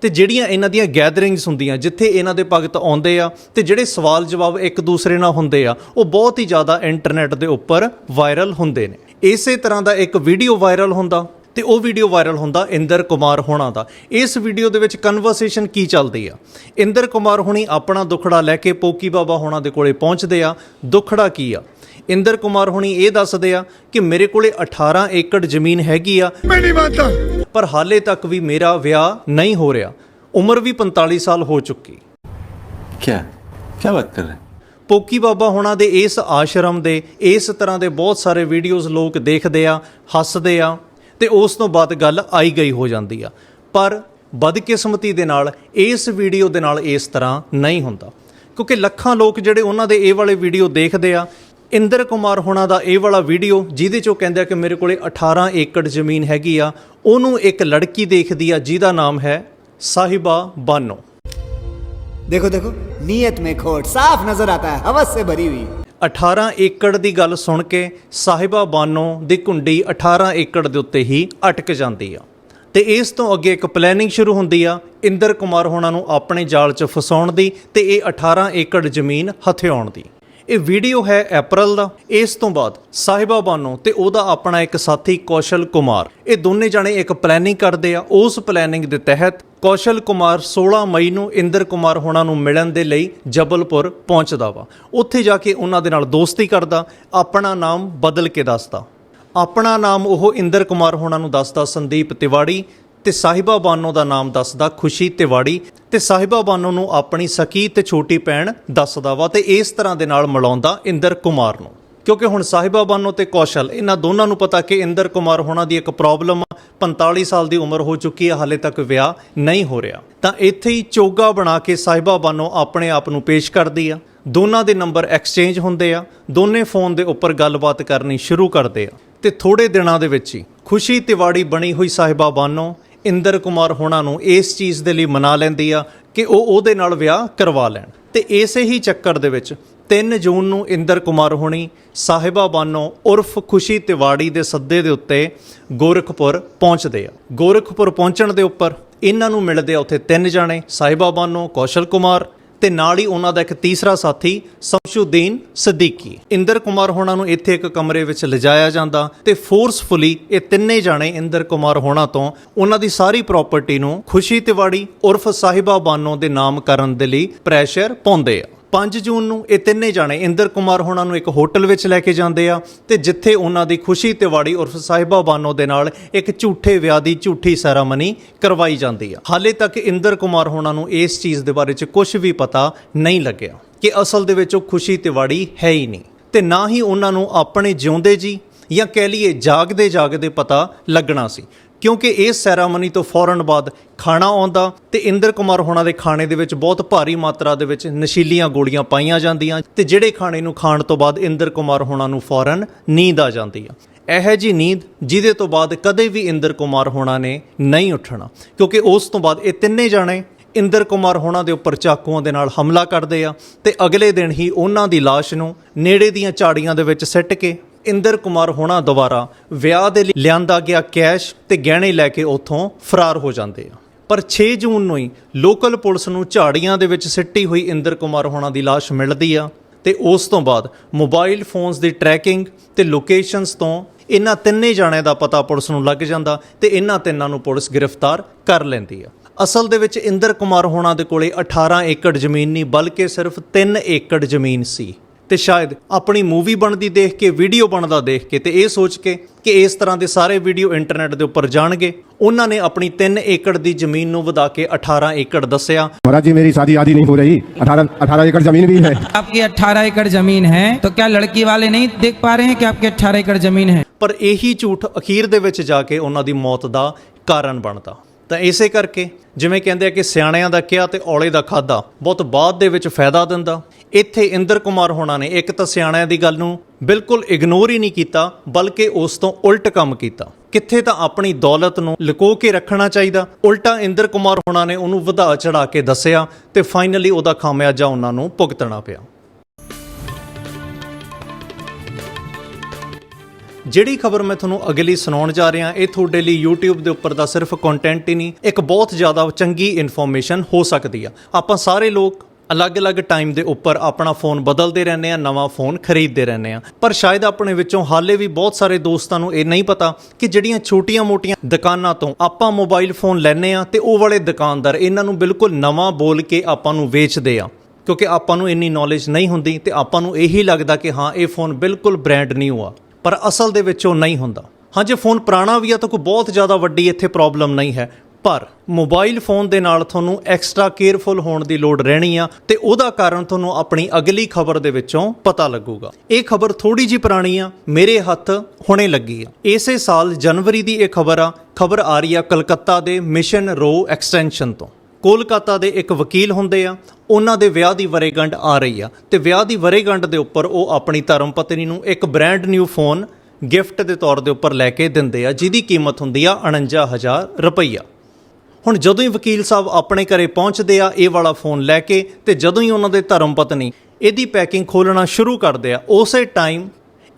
Speaker 1: ਤੇ ਜਿਹੜੀਆਂ ਇਹਨਾਂ ਦੀਆਂ ਗੈਦਰਿੰਗਸ ਹੁੰਦੀਆਂ, ਜਿੱਥੇ ਇਹਨਾਂ ਦੇ ਭਗਤ ਆਉਂਦੇ ਆ ਤੇ ਜਿਹੜੇ ਸਵਾਲ ਜਵਾਬ ਇੱਕ ਦੂਸਰੇ ਨਾਲ ਹੁੰਦੇ ਆ, ਉਹ ਬਹੁਤ ਹੀ ਜ਼ਿਆਦਾ ਇੰਟਰਨੈਟ ਦੇ ਉੱਪਰ ਵਾਇਰਲ ਹੁੰਦੇ ਨੇ। ਇਸੇ ਤਰ੍ਹਾਂ ਦਾ ਇੱਕ ਵੀਡੀਓ ਵਾਇਰਲ ਹੁੰਦਾ ਤੇ ਉਹ ਵੀਡੀਓ ਵਾਇਰਲ ਹੁੰਦਾ ਇੰਦਰ ਕੁਮਾਰ ਹੋਣਾ ਦਾ। ਇਸ ਵੀਡੀਓ ਦੇ ਵਿੱਚ ਕਨਵਰਸੇਸ਼ਨ ਕੀ ਚੱਲਦੀ ਆ? ਇੰਦਰ ਕੁਮਾਰ ਹੋਣੀ ਆਪਣਾ ਦੁਖੜਾ ਲੈ ਕੇ ਪੋਕੀ ਬਾਬਾ ਹੋਣਾ ਦੇ ਕੋਲੇ ਪਹੁੰਚਦੇ ਆ। ਦੁਖੜਾ ਕੀ ਆ? ਇੰਦਰ ਕੁਮਾਰ ਹੁਣੀ ਇਹ ਦੱਸਦੇ ਆ ਕਿ ਮੇਰੇ ਕੋਲੇ 18 ਏਕੜ ਜ਼ਮੀਨ ਹੈਗੀ ਆ। ਪਰ ਹਾਲੇ ਤੱਕ ਵੀ ਮੇਰਾ ਵਿਆਹ ਨਹੀਂ ਹੋ ਰਿਹਾ। ਉਮਰ ਵੀ 45 ਸਾਲ ਹੋ ਚੁੱਕੀ।
Speaker 5: ਕੀ ਕੀ ਬਾਤ ਕਰ ਰਹੇ?
Speaker 1: ਪੋਕੀ ਬਾਬਾ ਹੋਣਾ ਦੇ ਇਸ ਆਸ਼ਰਮ ਦੇ ਇਸ ਤਰ੍ਹਾਂ ਦੇ ਬਹੁਤ ਸਾਰੇ ਵੀਡੀਓਜ਼ ਲੋਕ ਦੇਖਦੇ ਆ ਹੱਸਦੇ ਆ। ਤੇ ਉਸ ਤੋਂ ਬਾਅਦ ਗੱਲ ਆਈ ਗਈ ਹੋ ਜਾਂਦੀ ਆ ਪਰ ਬਦਕਿਸਮਤੀ ਦੇ ਨਾਲ ਇਸ ਵੀਡੀਓ ਦੇ ਨਾਲ ਇਸ ਤਰ੍ਹਾਂ ਨਹੀਂ ਹੁੰਦਾ ਕਿਉਂਕਿ ਲੱਖਾਂ ਲੋਕ ਜਿਹੜੇ ਉਹਨਾਂ ਦੇ ਇਹ ਵਾਲੇ ਵੀਡੀਓ ਦੇਖਦੇ ਆ ਇੰਦਰ ਕੁਮਾਰ ਹੋਣਾ ਦਾ ਇਹ ਵਾਲਾ ਵੀਡੀਓ ਜਿਹਦੇ ਚੋਂ ਕਹਿੰਦੇ ਆ ਕਿ ਮੇਰੇ ਕੋਲੇ 18 ਏਕੜ ਜ਼ਮੀਨ ਹੈਗੀ ਆ ਉਹਨੂੰ ਇੱਕ ਲੜਕੀ ਦੇਖਦੀ ਆ ਜਿਹਦਾ ਨਾਮ ਹੈ ਸਾਹਿਬਾ ਬਾਨੋ
Speaker 6: देखो देखो नीयत में खोट साफ नजर आता है हवस से भरी हुई
Speaker 1: 18 ਏਕੜ ਦੀ ਗੱਲ ਸੁਣ ਕੇ ਸਾਹਿਬਾ ਬਾਨੋ ਦੀ ਕੁੰਡੀ 18 ਏਕੜ ਦੇ ਉੱਤੇ ਹੀ ਅਟਕ ਜਾਂਦੀ ਆ। ਤੇ ਇਸ ਤੋਂ ਅੱਗੇ ਇੱਕ ਪਲੈਨਿੰਗ ਸ਼ੁਰੂ ਹੁੰਦੀ ਆ, ਇੰਦਰ ਕੁਮਾਰ ਹੋਣਾ ਨੂੰ ਆਪਣੇ ਜਾਲ 'ਚ ਫਸਾਉਣ ਦੀ ਤੇ ਇਹ 18 ਏਕੜ ਜ਼ਮੀਨ ਹਥਿਆਉਣ ਦੀ। ਇਹ ਵੀਡੀਓ ਹੈ ਅਪ੍ਰੈਲ ਦਾ। ਇਸ ਤੋਂ ਬਾਅਦ ਸਾਹਿਬਾ ਬਾਨੋ ਤੇ ਉਹਦਾ ਆਪਣਾ ਇੱਕ ਸਾਥੀ ਕੌਸ਼ਲ ਕੁਮਾਰ, ਇਹ ਦੋਨੇ ਜਾਣੇ ਇੱਕ ਪਲੈਨਿੰਗ ਕਰਦੇ ਆ। ਉਸ ਪਲੈਨਿੰਗ ਦੇ ਤਹਿਤ ਕੌਸ਼ਲ ਕੁਮਾਰ 16 ਮਈ ਨੂੰ ਇੰਦਰ ਕੁਮਾਰ ਹੋਣਾ ਨੂੰ ਮਿਲਣ ਦੇ ਲਈ ਜਬਲਪੁਰ ਪਹੁੰਚਦਾ ਵਾ। ਉੱਥੇ ਜਾ ਕੇ ਉਹਨਾਂ ਦੇ ਨਾਲ ਦੋਸਤੀ ਕਰਦਾ, ਆਪਣਾ ਨਾਮ ਬਦਲ ਕੇ ਦੱਸਦਾ। ਆਪਣਾ ਨਾਮ ਉਹ ਇੰਦਰ ਕੁਮਾਰ ਹੋਣਾ ਨੂੰ ਦੱਸਦਾ, ਸੰਦੀਪ ਤਿਵਾੜੀ ਤੇ ਸਾਹਿਬਾ ਬਾਨੋ ਦਾ ਨਾਮ ਦੱਸਦਾ, ਖੁਸ਼ੀ ਤਿਵਾੜੀ ਤੇ ਸਾਹਿਬਾ ਬਾਨੋ ਨੂੰ ਆਪਣੀ ਸਕੀ ਤੇ ਛੋਟੀ ਭੈਣ ਦੱਸਦਾ ਵਾ ਤੇ ਇਸ ਤਰ੍ਹਾਂ ਦੇ ਨਾਲ ਮਿਲਾਉਂਦਾ ਇੰਦਰ ਕੁਮਾਰ ਨੂੰ। ਕਿਉਂਕਿ ਹੁਣ ਸਾਹਿਬਾ ਬਾਨੋ ਤੇ ਕੌਸ਼ਲ, ਇਹਨਾਂ ਦੋਨਾਂ ਨੂੰ ਪਤਾ ਕਿ ਇੰਦਰ ਕੁਮਾਰ ਹੋਣਾ ਦੀ ਇੱਕ ਪ੍ਰੋਬਲਮ ਆ 45 ਸਾਲ ਦੀ ਉਮਰ ਹੋ ਚੁੱਕੀ ਹੈ ਹਾਲੇ ਤੱਕ ਵਿਆਹ ਨਹੀਂ ਹੋ ਰਿਹਾ। ਤਾਂ ਇੱਥੇ ਹੀ ਚੋਗਾ ਬਣਾ ਕੇ ਸਾਹਿਬਾ ਬਾਨੋ ਆਪਣੇ ਆਪ ਨੂੰ ਪੇਸ਼ ਕਰਦੀ ਆ। ਦੋਨਾਂ ਦੇ ਨੰਬਰ ਐਕਸਚੇਂਜ ਹੁੰਦੇ ਆ, ਦੋਨੇ ਫੋਨ ਦੇ ਉੱਪਰ ਗੱਲਬਾਤ ਕਰਨੀ ਸ਼ੁਰੂ ਕਰਦੇ ਆ। ਤੇ ਥੋੜੇ ਦਿਨਾਂ ਦੇ ਵਿੱਚ ਹੀ ਖੁਸ਼ੀ ਤਿਵਾੜੀ ਬਣੀ ਹੋਈ ਸਾਹਿਬਾ ਬਾਨੋ ਇੰਦਰ ਕੁਮਾਰ ਹੋਣਾ ਨੂੰ ਇਸ ਚੀਜ਼ ਦੇ ਲਈ ਮਨਾ ਲੈਂਦੀ ਆ ਕਿ ਉਹ ਉਹਦੇ ਨਾਲ ਵਿਆਹ ਕਰਵਾ ਲੈਣ। ਤੇ ਇਸੇ ਹੀ ਚੱਕਰ ਦੇ ਵਿੱਚ 3 ਜੂਨ ਨੂੰ ਇੰਦਰ ਕੁਮਾਰ ਹੋਣੀ, ਸਾਹਿਬਾ ਬਾਨੋ ਉਰਫ ਖੁਸ਼ੀ ਤਿਵਾੜੀ ਦੇ ਸੱਦੇ ਦੇ ਉੱਤੇ ਗੋਰਖਪੁਰ ਪਹੁੰਚਦੇ ਆ। ਗੋਰਖਪੁਰ ਪਹੁੰਚਣ ਦੇ ਉੱਪਰ ਇਹਨਾਂ ਨੂੰ ਮਿਲਦੇ ਆ ਉੱਥੇ ਤਿੰਨ ਜਾਣੇ, ਸਾਹਿਬਾ ਬਾਨੋ, ਕੌਸ਼ਲ ਕੁਮਾਰ ਤੇ ਨਾਲ ਹੀ ਉਹਨਾਂ ਦਾ ਇੱਕ ਤੀਸਰਾ ਸਾਥੀ, ਸ਼ਮਸ਼ੁਦੀਨ ਸਦੀਕੀ। ਇੰਦਰ ਕੁਮਾਰ ਹੋਣਾ ਨੂੰ ਇੱਥੇ ਇੱਕ ਕਮਰੇ ਵਿੱਚ ਲਿਜਾਇਆ ਜਾਂਦਾ ਤੇ ਫੋਰਸਫੁਲੀ ਇਹ ਤਿੰਨੇ ਜਾਣੇ ਇੰਦਰ ਕੁਮਾਰ ਹੋਣਾ ਤੋਂ ਉਹਨਾਂ ਦੀ ਸਾਰੀ ਪ੍ਰਾਪਰਟੀ ਨੂੰ ਖੁਸ਼ੀ ਤਿਵਾੜੀ ਉਰਫ ਸਾਹਿਬਾ ਬਾਨੋ ਦੇ ਨਾਮ ਕਰਨ ਦੇ ਲਈ ਪ੍ਰੈਸ਼ਰ ਪਾਉਂਦੇ ਆ। 5 ਜੂਨ ਨੂੰ ਇਹ ਤਿੰਨੇ ਜਾਣੇ ਇੰਦਰ ਕੁਮਾਰ ਹੋਣਾ ਨੂੰ ਇੱਕ ਹੋਟਲ ਵਿੱਚ ਲੈ ਕੇ ਜਾਂਦੇ ਆ ਤੇ ਜਿੱਥੇ ਉਹਨਾਂ ਦੀ ਖੁਸ਼ੀ ਤਿਵਾੜੀ ਉਰਫ ਸਾਹਿਬਾ ਬਾਨੋ ਦੇ ਨਾਲ ਇੱਕ ਝੂਠੇ ਵਿਆਹ ਦੀ ਝੂਠੀ ਸੈਰਾਮਨੀ ਕਰਵਾਈ ਜਾਂਦੀ ਆ। ਹਾਲੇ ਤੱਕ ਇੰਦਰ ਕੁਮਾਰ ਹੋਣਾ ਨੂੰ ਇਸ ਚੀਜ਼ ਦੇ ਬਾਰੇ ਚ ਕੁਝ ਵੀ ਪਤਾ ਨਹੀਂ ਲੱਗਿਆ ਕਿ ਅਸਲ ਦੇ ਵਿੱਚ ਉਹ ਖੁਸ਼ੀ ਤਿਵਾੜੀ ਹੈ ਹੀ ਨਹੀਂ। ਤੇ ਨਾ ਹੀ ਉਹਨਾਂ ਨੂੰ ਆਪਣੇ ਜਿਉਂਦੇ ਜੀ ਜਾਂ ਕਹਿ ਲਈਏ ਜਾਗਦੇ ਜਾਗਦੇ ਪਤਾ ਲੱਗਣਾ ਸੀ। ਕਿਉਂਕਿ ਇਸ ਸੈਰਾਮਨੀ ਤੋਂ ਫੌਰਨ ਬਾਅਦ ਖਾਣਾ ਆਉਂਦਾ ਤੇ ਇੰਦਰ ਕੁਮਾਰ ਹੋਣਾ ਦੇ ਖਾਣੇ ਦੇ ਵਿੱਚ ਬਹੁਤ ਭਾਰੀ ਮਾਤਰਾ ਦੇ ਵਿੱਚ ਨਸ਼ੀਲੀਆਂ ਗੋਲੀਆਂ ਪਾਈਆਂ ਜਾਂਦੀਆਂ ਤੇ ਜਿਹੜੇ ਖਾਣੇ ਨੂੰ ਖਾਣ ਤੋਂ ਬਾਅਦ ਇੰਦਰ ਕੁਮਾਰ ਹੋਣਾ ਨੂੰ ਫੌਰਨ ਨੀਂਦ ਆ ਜਾਂਦੀ ਆ। ਇਹ ਜੀ ਨੀਂਦ ਜਿਹਦੇ ਤੋਂ ਬਾਅਦ ਕਦੇ ਵੀ ਇੰਦਰ ਕੁਮਾਰ ਹੋਣਾ ਨੇ ਨਹੀਂ ਉੱਠਣਾ, ਕਿਉਂਕਿ ਉਸ ਤੋਂ ਬਾਅਦ ਇਹ ਤਿੰਨੇ ਜਾਣੇ ਇੰਦਰ ਕੁਮਾਰ ਹੋਣਾ ਦੇ ਉੱਪਰ ਚਾਕੂਆਂ ਦੇ ਨਾਲ ਹਮਲਾ ਕਰਦੇ ਆ ਤੇ ਅਗਲੇ ਦਿਨ ਹੀ ਉਹਨਾਂ ਦੀ ਲਾਸ਼ ਨੂੰ ਨੇੜੇ ਦੀਆਂ ਝਾੜੀਆਂ ਦੇ ਵਿੱਚ ਸਿੱਟ ਕੇ ਇੰਦਰ ਕੁਮਾਰ ਹੋਣਾ ਦੁਆਰਾ ਵਿਆਹ ਦੇ ਲਈ ਲਿਆਂਦਾ ਗਿਆ ਕੈਸ਼ ਤੇ ਗਹਿਣੇ ਲੈ ਕੇ ਉੱਥੋਂ ਫਰਾਰ ਹੋ ਜਾਂਦੇ ਆ। ਪਰ 6 ਜੂਨ ਨੂੰ ਹੀ ਲੋਕਲ ਪੁਲਿਸ ਨੂੰ ਝਾੜੀਆਂ ਦੇ ਵਿੱਚ ਸਿੱਟੀ ਹੋਈ ਇੰਦਰ ਕੁਮਾਰ ਹੋਣਾ ਦੀ ਲਾਸ਼ ਮਿਲਦੀ ਆ ਤੇ ਉਸ ਤੋਂ ਬਾਅਦ ਮੋਬਾਈਲ ਫੋਨਸ ਦੀ ਟਰੈਕਿੰਗ ਤੇ ਲੋਕੇਸ਼ਨਸ ਤੋਂ ਇਹਨਾਂ ਤਿੰਨੇ ਜਾਣਿਆਂ ਦਾ ਪਤਾ ਪੁਲਿਸ ਨੂੰ ਲੱਗ ਜਾਂਦਾ ਤੇ ਇਹਨਾਂ ਤਿੰਨਾਂ ਨੂੰ ਪੁਲਿਸ ਗ੍ਰਿਫਤਾਰ ਕਰ ਲੈਂਦੀ ਆ। ਅਸਲ ਦੇ ਵਿੱਚ ਇੰਦਰ ਕੁਮਾਰ ਹੋਣਾ ਦੇ ਕੋਲੇ 18 ਏਕੜ ਜ਼ਮੀਨ ਨਹੀਂ, ਬਲਕਿ ਸਿਰਫ 3 ਏਕੜ ਜ਼ਮੀਨ ਸੀ। ਤੇ ਸ਼ਾਇਦ ਆਪਣੀ ਮੂਵੀ ਬਣਦੀ ਦੇਖ ਕੇ ਵੀਡੀਓ ਬਣਦਾ ਦੇਖ ਕੇ ਤੇ ਇਹ ਸੋਚ ਕੇ ਕਿ ਇਸ ਤਰ੍ਹਾਂ ਦੇ ਸਾਰੇ ਵੀਡੀਓ ਇੰਟਰਨੈਟ ਦੇ ਉੱਪਰ ਜਾਣਗੇ ਉਹਨਾਂ ਨੇ ਆਪਣੀ 3 ਏਕੜ ਦੀ ਜ਼ਮੀਨ ਨੂੰ ਵਧਾ ਕੇ 18 ਏਕੜ ਦੱਸਿਆ
Speaker 7: महाराज जी मेरी शादी आदि नहीं हो रही अठारह अठारह एकड़ जमीन भी है
Speaker 8: आपकी 18 एकड़ जमीन है तो क्या लड़की वाले नहीं देख पा रहे हैं कि आपकी 18 एकड़ जमीन है
Speaker 1: ਪਰ ਇਹੀ ਝੂਠ ਅਖੀਰ ਦੇ ਵਿੱਚ ਜਾ ਕੇ ਉਹਨਾਂ ਦੀ ਮੌਤ ਦਾ ਕਾਰਨ ਬਣਦਾ ਤਾਂ ਇਸੇ ਕਰਕੇ ਜਿਵੇਂ ਕਹਿੰਦੇ ਆ ਕਿ ਸਿਆਣਿਆਂ ਦਾ ਕਿਹਾ ਤੇ ਔਲੇ ਦਾ ਖਾਦਾ ਬਹੁਤ ਬਾਅਦ ਦੇ ਵਿੱਚ ਫਾਇਦਾ ਦਿੰਦਾ ਇੱਥੇ ਇੰਦਰ ਕੁਮਾਰ ਹੋਣਾ ਨੇ ਇੱਕ ਤਾਂ ਸਿਆਣਿਆਂ ਦੀ ਗੱਲ ਨੂੰ ਬਿਲਕੁਲ ਇਗਨੋਰ ਹੀ ਨਹੀਂ ਕੀਤਾ, ਬਲਕਿ ਉਸ ਤੋਂ ਉਲਟ ਕੰਮ ਕੀਤਾ। ਕਿੱਥੇ ਤਾਂ ਆਪਣੀ ਦੌਲਤ ਨੂੰ ਲੁਕੋ ਕੇ ਰੱਖਣਾ ਚਾਹੀਦਾ? ਉਲਟਾ ਇੰਦਰ ਕੁਮਾਰ ਹੋਣਾ ਨੇ ਉਹਨੂੰ ਵਧਾ ਚੜਾ ਕੇ ਦੱਸਿਆ ਤੇ ਫਾਈਨਲੀ ਉਹਦਾ ਖਾਮਿਆਜਾ ਉਹਨਾਂ ਨੂੰ ਭੁਗਤਣਾ ਪਿਆ। ਜਿਹੜੀ ਖਬਰ ਮੈਂ ਤੁਹਾਨੂੰ ਅਗਲੀ ਸੁਣਾਉਣ ਜਾ ਰਿਹਾ, ਇਹ ਤੁਹਾਡੇ ਲਈ YouTube ਦੇ ਉੱਪਰ ਦਾ ਸਿਰਫ ਕੰਟੈਂਟ ਹੀ ਨਹੀਂ, ਇੱਕ ਬਹੁਤ ਜ਼ਿਆਦਾ ਚੰਗੀ ਇਨਫੋਰਮੇਸ਼ਨ ਹੋ ਸਕਦੀ ਆ। ਆਪਾਂ ਸਾਰੇ ਲੋਕ ਅਲੱਗ-ਅਲੱਗ ਟਾਈਮ ਦੇ ਉੱਪਰ ਆਪਣਾ ਫੋਨ ਬਦਲਦੇ ਰਹਿੰਦੇ ਆ ਨਵਾਂ ਫੋਨ ਖਰੀਦਦੇ ਰਹਿੰਦੇ ਆ ਪਰ ਸ਼ਾਇਦ ਆਪਣੇ ਵਿੱਚੋਂ ਹਾਲੇ ਵੀ ਬਹੁਤ ਸਾਰੇ ਦੋਸਤਾਂ ਨੂੰ ਇਹ ਨਹੀਂ ਪਤਾ ਕਿ ਜਿਹੜੀਆਂ ਛੋਟੀਆਂ-ਮੋਟੀਆਂ ਦੁਕਾਨਾਂ ਤੋਂ ਆਪਾਂ ਮੋਬਾਈਲ ਫੋਨ ਲੈਨੇ ਆ ਤੇ ਉਹ ਵਾਲੇ ਦੁਕਾਨਦਾਰ ਇਹਨਾਂ ਨੂੰ ਬਿਲਕੁਲ ਨਵਾਂ ਬੋਲ ਕੇ ਆਪਾਂ ਨੂੰ ਵੇਚਦੇ ਆ। ਕਿਉਂਕਿ ਆਪਾਂ ਨੂੰ ਇੰਨੀ ਨੌਲੇਜ ਨਹੀਂ ਹੁੰਦੀ ਤੇ ਆਪਾਂ ਨੂੰ ਇਹੀ ਲੱਗਦਾ ਕਿ ਹਾਂ, ਇਹ ਫੋਨ ਬਿਲਕੁਲ ਬ੍ਰਾਂਡ ਨਿਊ ਆ। ਪਰ ਅਸਲ ਦੇ ਵਿੱਚ ਉਹ ਨਹੀਂ ਹੁੰਦਾ। ਹਾਂ, ਜੇ ਫੋਨ ਪੁਰਾਣਾ ਵੀ ਆ ਤਾਂ ਕੋਈ ਬਹੁਤ ਜ਼ਿਆਦਾ ਵੱਡੀ ਇੱਥੇ ਪ੍ਰੋਬਲਮ ਨਹੀਂ ਹੈ। ਪਰ ਮੋਬਾਈਲ ਫੋਨ ਦੇ ਨਾਲ ਤੁਹਾਨੂੰ ਐਕਸਟਰਾ ਕੇਅਰਫੁਲ ਹੋਣ ਦੀ ਲੋੜ ਰਹਿਣੀ ਆ ਤੇ ਉਹਦਾ ਕਾਰਨ ਤੁਹਾਨੂੰ ਆਪਣੀ ਅਗਲੀ ਖਬਰ ਦੇ ਵਿੱਚੋਂ ਪਤਾ ਲੱਗੂਗਾ। ਇਹ ਖਬਰ ਥੋੜੀ ਜੀ ਪੁਰਾਣੀ ਆ, ਮੇਰੇ ਹੱਥ ਹੁਣੇ ਲੱਗੀ ਆ। ਇਸੇ ਸਾਲ ਜਨਵਰੀ ਦੀ ਇਹ ਖਬਰ ਆ ਖਬਰ ਆ ਰਹੀ ਆ ਕਲਕੱਤਾ ਦੇ ਮਿਸ਼ਨ ਰੋ ਐਕਸਟੈਂਸ਼ਨ ਤੋਂ। ਕੋਲਕਾਤਾ ਦੇ ਇੱਕ ਵਕੀਲ ਹੁੰਦੇ ਆ, ਉਹਨਾਂ ਦੇ ਵਿਆਹ ਦੀ ਵਰੇਗੰਢ ਆ ਰਹੀ ਆ ਤੇ ਵਿਆਹ ਦੀ ਵਰੇਗੰਢ ਦੇ ਉੱਪਰ ਉਹ ਆਪਣੀ ਧਰਮ ਪਤਨੀ ਨੂੰ ਇੱਕ ਬ੍ਰਾਂਡ ਨਿਊ ਫੋਨ ਗਿਫਟ ਦੇ ਤੌਰ ਦੇ ਉੱਪਰ ਲੈ ਕੇ ਦਿੰਦੇ ਆ, ਜਿਹਦੀ ਕੀਮਤ ਹੁੰਦੀ ਆ 49000 ਰੁਪਈਆ। ਹੁਣ ਜਦੋਂ ਹੀ ਵਕੀਲ ਸਾਹਿਬ ਆਪਣੇ ਘਰੇ ਪਹੁੰਚਦੇ ਆ, ਇਹ ਵਾਲਾ ਫੋਨ ਲੈ ਕੇ ਤੇ ਜਦੋਂ ਹੀ ਉਹਨਾਂ ਦੇ ਧਰਮ ਪਤਨੀ ਇਹਦੀ ਪੈਕਿੰਗ ਖੋਲਣਾ ਸ਼ੁਰੂ ਕਰਦੇ ਆ, ਉਸੇ ਟਾਈਮ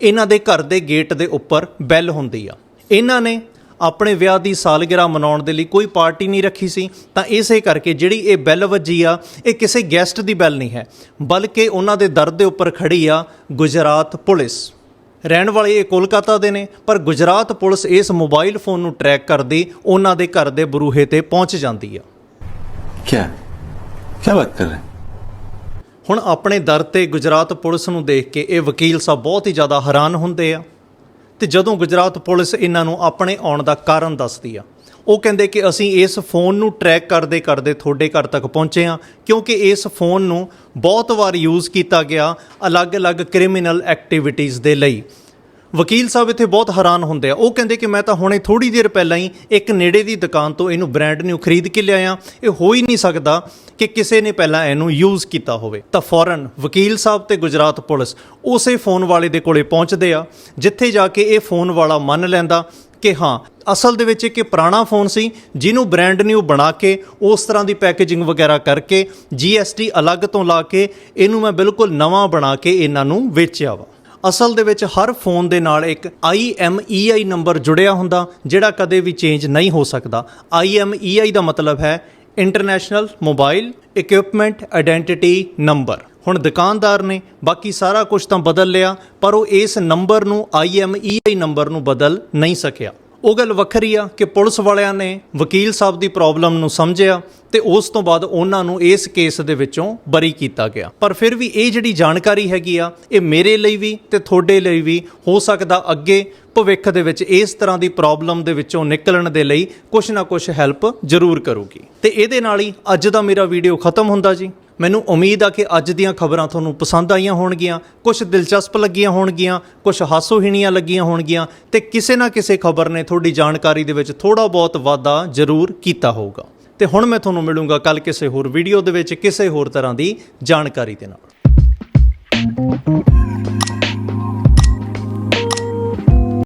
Speaker 1: ਇਹਨਾਂ ਦੇ ਘਰ ਦੇ ਗੇਟ ਦੇ ਉੱਪਰ ਬੈਲ ਹੁੰਦੀ ਆ। ਇਹਨਾਂ ਨੇ ਆਪਣੇ ਵਿਆਹ ਦੀ ਸਾਲਗਿਰਾ ਮਨਾਉਣ ਦੇ ਲਈ ਕੋਈ ਪਾਰਟੀ ਨਹੀਂ ਰੱਖੀ ਸੀ, ਤਾਂ ਇਸੇ ਕਰਕੇ ਜਿਹੜੀ ਇਹ ਬੈਲ ਵੱਜੀ ਆ, ਇਹ ਕਿਸੇ ਗੈਸਟ ਦੀ ਬੈਲ ਨਹੀਂ ਹੈ, ਬਲਕਿ ਉਹਨਾਂ ਦੇ ਦਰ ਦੇ ਉੱਪਰ ਖੜੀ ਆ ਗੁਜਰਾਤ ਪੁਲਿਸ। ਰਹਿਣ ਵਾਲੇ ਇਹ ਕੋਲਕਾਤਾ ਦੇ ਨੇ ਪਰ ਗੁਜਰਾਤ ਪੁਲਿਸ ਇਸ ਮੋਬਾਈਲ ਫੋਨ ਨੂੰ ਟਰੈਕ ਕਰਦੀ ਉਹਨਾਂ ਦੇ ਘਰ ਦੇ ਬਰੂਹੇ ਤੇ ਪਹੁੰਚ ਜਾਂਦੀ ਆ।
Speaker 5: ਕੀ ਕੀ ਬਾਤ ਕਰ ਰਹੇ?
Speaker 1: ਹੁਣ ਆਪਣੇ ਦਰ ਤੇ ਗੁਜਰਾਤ ਪੁਲਿਸ ਨੂੰ ਦੇਖ ਕੇ ਇਹ ਵਕੀਲ ਸਾਹਿਬ ਬਹੁਤ ਹੀ ਜ਼ਿਆਦਾ ਹੈਰਾਨ ਹੁੰਦੇ ਆ। ਤੇ ਜਦੋਂ ਗੁਜਰਾਤ ਪੁਲਿਸ ਇਹਨਾਂ ਨੂੰ ਆਪਣੇ ਆਉਣ ਦਾ ਕਾਰਨ ਦੱਸਦੀ ਆ ਉਹ ਕਹਿੰਦੇ ਕਿ ਅਸੀਂ ਇਸ ਫੋਨ ਨੂੰ ਟਰੈਕ ਕਰਦੇ ਕਰਦੇ ਤੁਹਾਡੇ ਘਰ ਤੱਕ ਪਹੁੰਚੇ ਹਾਂ, ਕਿਉਂਕਿ ਇਸ ਫੋਨ ਨੂੰ ਬਹੁਤ ਵਾਰ ਯੂਜ਼ ਕੀਤਾ ਗਿਆ ਅਲੱਗ-ਅਲੱਗ ਕ੍ਰਿਮੀਨਲ ਐਕਟੀਵਿਟੀਜ਼ ਦੇ ਲਈ। ਵਕੀਲ ਸਾਹਿਬ ਇੱਥੇ ਬਹੁਤ ਹੈਰਾਨ ਹੁੰਦੇ ਆ। ਉਹ ਕਹਿੰਦੇ ਕਿ ਮੈਂ ਤਾਂ ਹੁਣੇ ਥੋੜੀ ਦੇਰ ਪਹਿਲਾਂ ਹੀ ਇੱਕ ਨੇੜੇ ਦੀ ਦੁਕਾਨ ਤੋਂ ਇਹਨੂੰ ਬ੍ਰਾਂਡ ਨਿਊ ਖਰੀਦ ਕੇ ਲਿਆਇਆ। ਇਹ ਹੋ ਹੀ ਨਹੀਂ ਸਕਦਾ ਕਿ ਕਿਸੇ ਨੇ ਪਹਿਲਾਂ ਇਹਨੂੰ ਯੂਜ਼ ਕੀਤਾ ਹੋਵੇ। ਤਾਂ ਫੌਰਨ ਵਕੀਲ ਸਾਹਿਬ ਤੇ ਗੁਜਰਾਤ ਪੁਲਿਸ ਉਸੇ ਫੋਨ ਵਾਲੇ ਦੇ ਕੋਲੇ ਪਹੁੰਚਦੇ ਆ, ਜਿੱਥੇ ਜਾ ਕੇ ਇਹ ਫੋਨ ਵਾਲਾ ਮੰਨ ਲੈਂਦਾ ਕਿ ਹਾਂ, ਅਸਲ ਦੇ ਵਿੱਚ ਇੱਕ ਪੁਰਾਣਾ ਫੋਨ ਸੀ, ਜਿਹਨੂੰ ਬ੍ਰਾਂਡ ਨਿਊ ਬਣਾ ਕੇ, ਉਸ ਤਰ੍ਹਾਂ ਦੀ ਪੈਕੇਜਿੰਗ ਵਗੈਰਾ ਕਰਕੇ GST ਅਲੱਗ ਤੋਂ ਲਾ ਕੇ, ਇਹਨੂੰ ਮੈਂ ਬਿਲਕੁਲ ਨਵਾਂ ਬਣਾ ਕੇ ਇਹਨਾਂ ਨੂੰ ਵੇਚਿਆ ਵਾ। ਅਸਲ ਦੇ ਵਿੱਚ ਹਰ ਫੋਨ ਦੇ ਨਾਲ ਇੱਕ IMEI ਨੰਬਰ ਜੁੜਿਆ ਹੁੰਦਾ, ਜਿਹੜਾ ਕਦੇ ਵੀ ਚੇਂਜ ਨਹੀਂ ਹੋ ਸਕਦਾ। IMEI ਦਾ ਮਤਲਬ ਹੈ international mobile equipment identity number ਹੁਣ ਦੁਕਾਨਦਾਰ ਨੇ ਬਾਕੀ ਸਾਰਾ ਕੁਝ ਤਾਂ ਬਦਲ ਲਿਆ, ਪਰ ਉਹ ਇਸ ਨੰਬਰ ਨੂੰ IMEI ਨੰਬਰ ਨੂੰ ਬਦਲ ਨਹੀਂ ਸਕਿਆ। ਉਹ ਗੱਲ ਵੱਖਰੀ ਆ ਕਿ ਪੁਲਿਸ ਵਾਲਿਆਂ ਨੇ ਵਕੀਲ ਸਾਹਿਬ ਦੀ ਪ੍ਰੋਬਲਮ ਨੂੰ ਸਮਝਿਆ ਤੇ ਉਸ ਤੋਂ ਬਾਅਦ ਉਹਨਾਂ ਨੂੰ ਇਸ ਕੇਸ ਦੇ ਵਿੱਚੋਂ ਬਰੀ ਕੀਤਾ ਗਿਆ। ਪਰ ਫਿਰ ਵੀ ਇਹ ਜਿਹੜੀ ਜਾਣਕਾਰੀ ਹੈਗੀ ਆ, ਇਹ ਮੇਰੇ ਲਈ ਵੀ ਤੇ ਤੁਹਾਡੇ ਲਈ ਵੀ ਹੋ ਸਕਦਾ ਅੱਗੇ ਭਵਿੱਖ ਦੇ ਵਿੱਚ ਇਸ ਤਰ੍ਹਾਂ ਦੀ ਪ੍ਰੋਬਲਮ ਦੇ ਵਿੱਚੋਂ ਨਿਕਲਣ ਦੇ ਲਈ ਕੁਝ ਨਾ ਕੁਝ ਹੈਲਪ ਜ਼ਰੂਰ ਕਰੂਗੀ। ਤੇ ਇਹਦੇ ਨਾਲ ਹੀ ਅੱਜ ਦਾ ਮੇਰਾ ਵੀਡੀਓ ਖਤਮ ਹੁੰਦਾ ਜੀ। ਮੈਨੂੰ ਉਮੀਦ ਆ ਕਿ ਅੱਜ ਦੀਆਂ ਖਬਰਾਂ ਤੁਹਾਨੂੰ ਪਸੰਦ ਆਈਆਂ ਹੋਣਗੀਆਂ ਕੁਝ ਦਿਲਚਸਪ ਲੱਗੀਆਂ ਹੋਣਗੀਆਂ ਕੁਝ ਹਾਸੋਹੀਣੀਆਂ ਲੱਗੀਆਂ ਹੋਣਗੀਆਂ, ਤੇ ਕਿਸੇ ਨਾ ਕਿਸੇ ਖਬਰ ਨੇ ਤੁਹਾਡੀ ਜਾਣਕਾਰੀ ਦੇ ਵਿੱਚ ਥੋੜਾ ਬਹੁਤ ਵਾਧਾ ਜ਼ਰੂਰ ਕੀਤਾ ਹੋਊਗਾ। ਤੇ ਹੁਣ ਮੈਂ ਤੁਹਾਨੂੰ ਮਿਲੂੰਗਾ ਕੱਲ ਕਿਸੇ ਹੋਰ ਵੀਡੀਓ ਦੇ ਵਿੱਚ ਕਿਸੇ ਹੋਰ ਤਰ੍ਹਾਂ ਦੀ ਜਾਣਕਾਰੀ ਦੇ ਨਾਲ।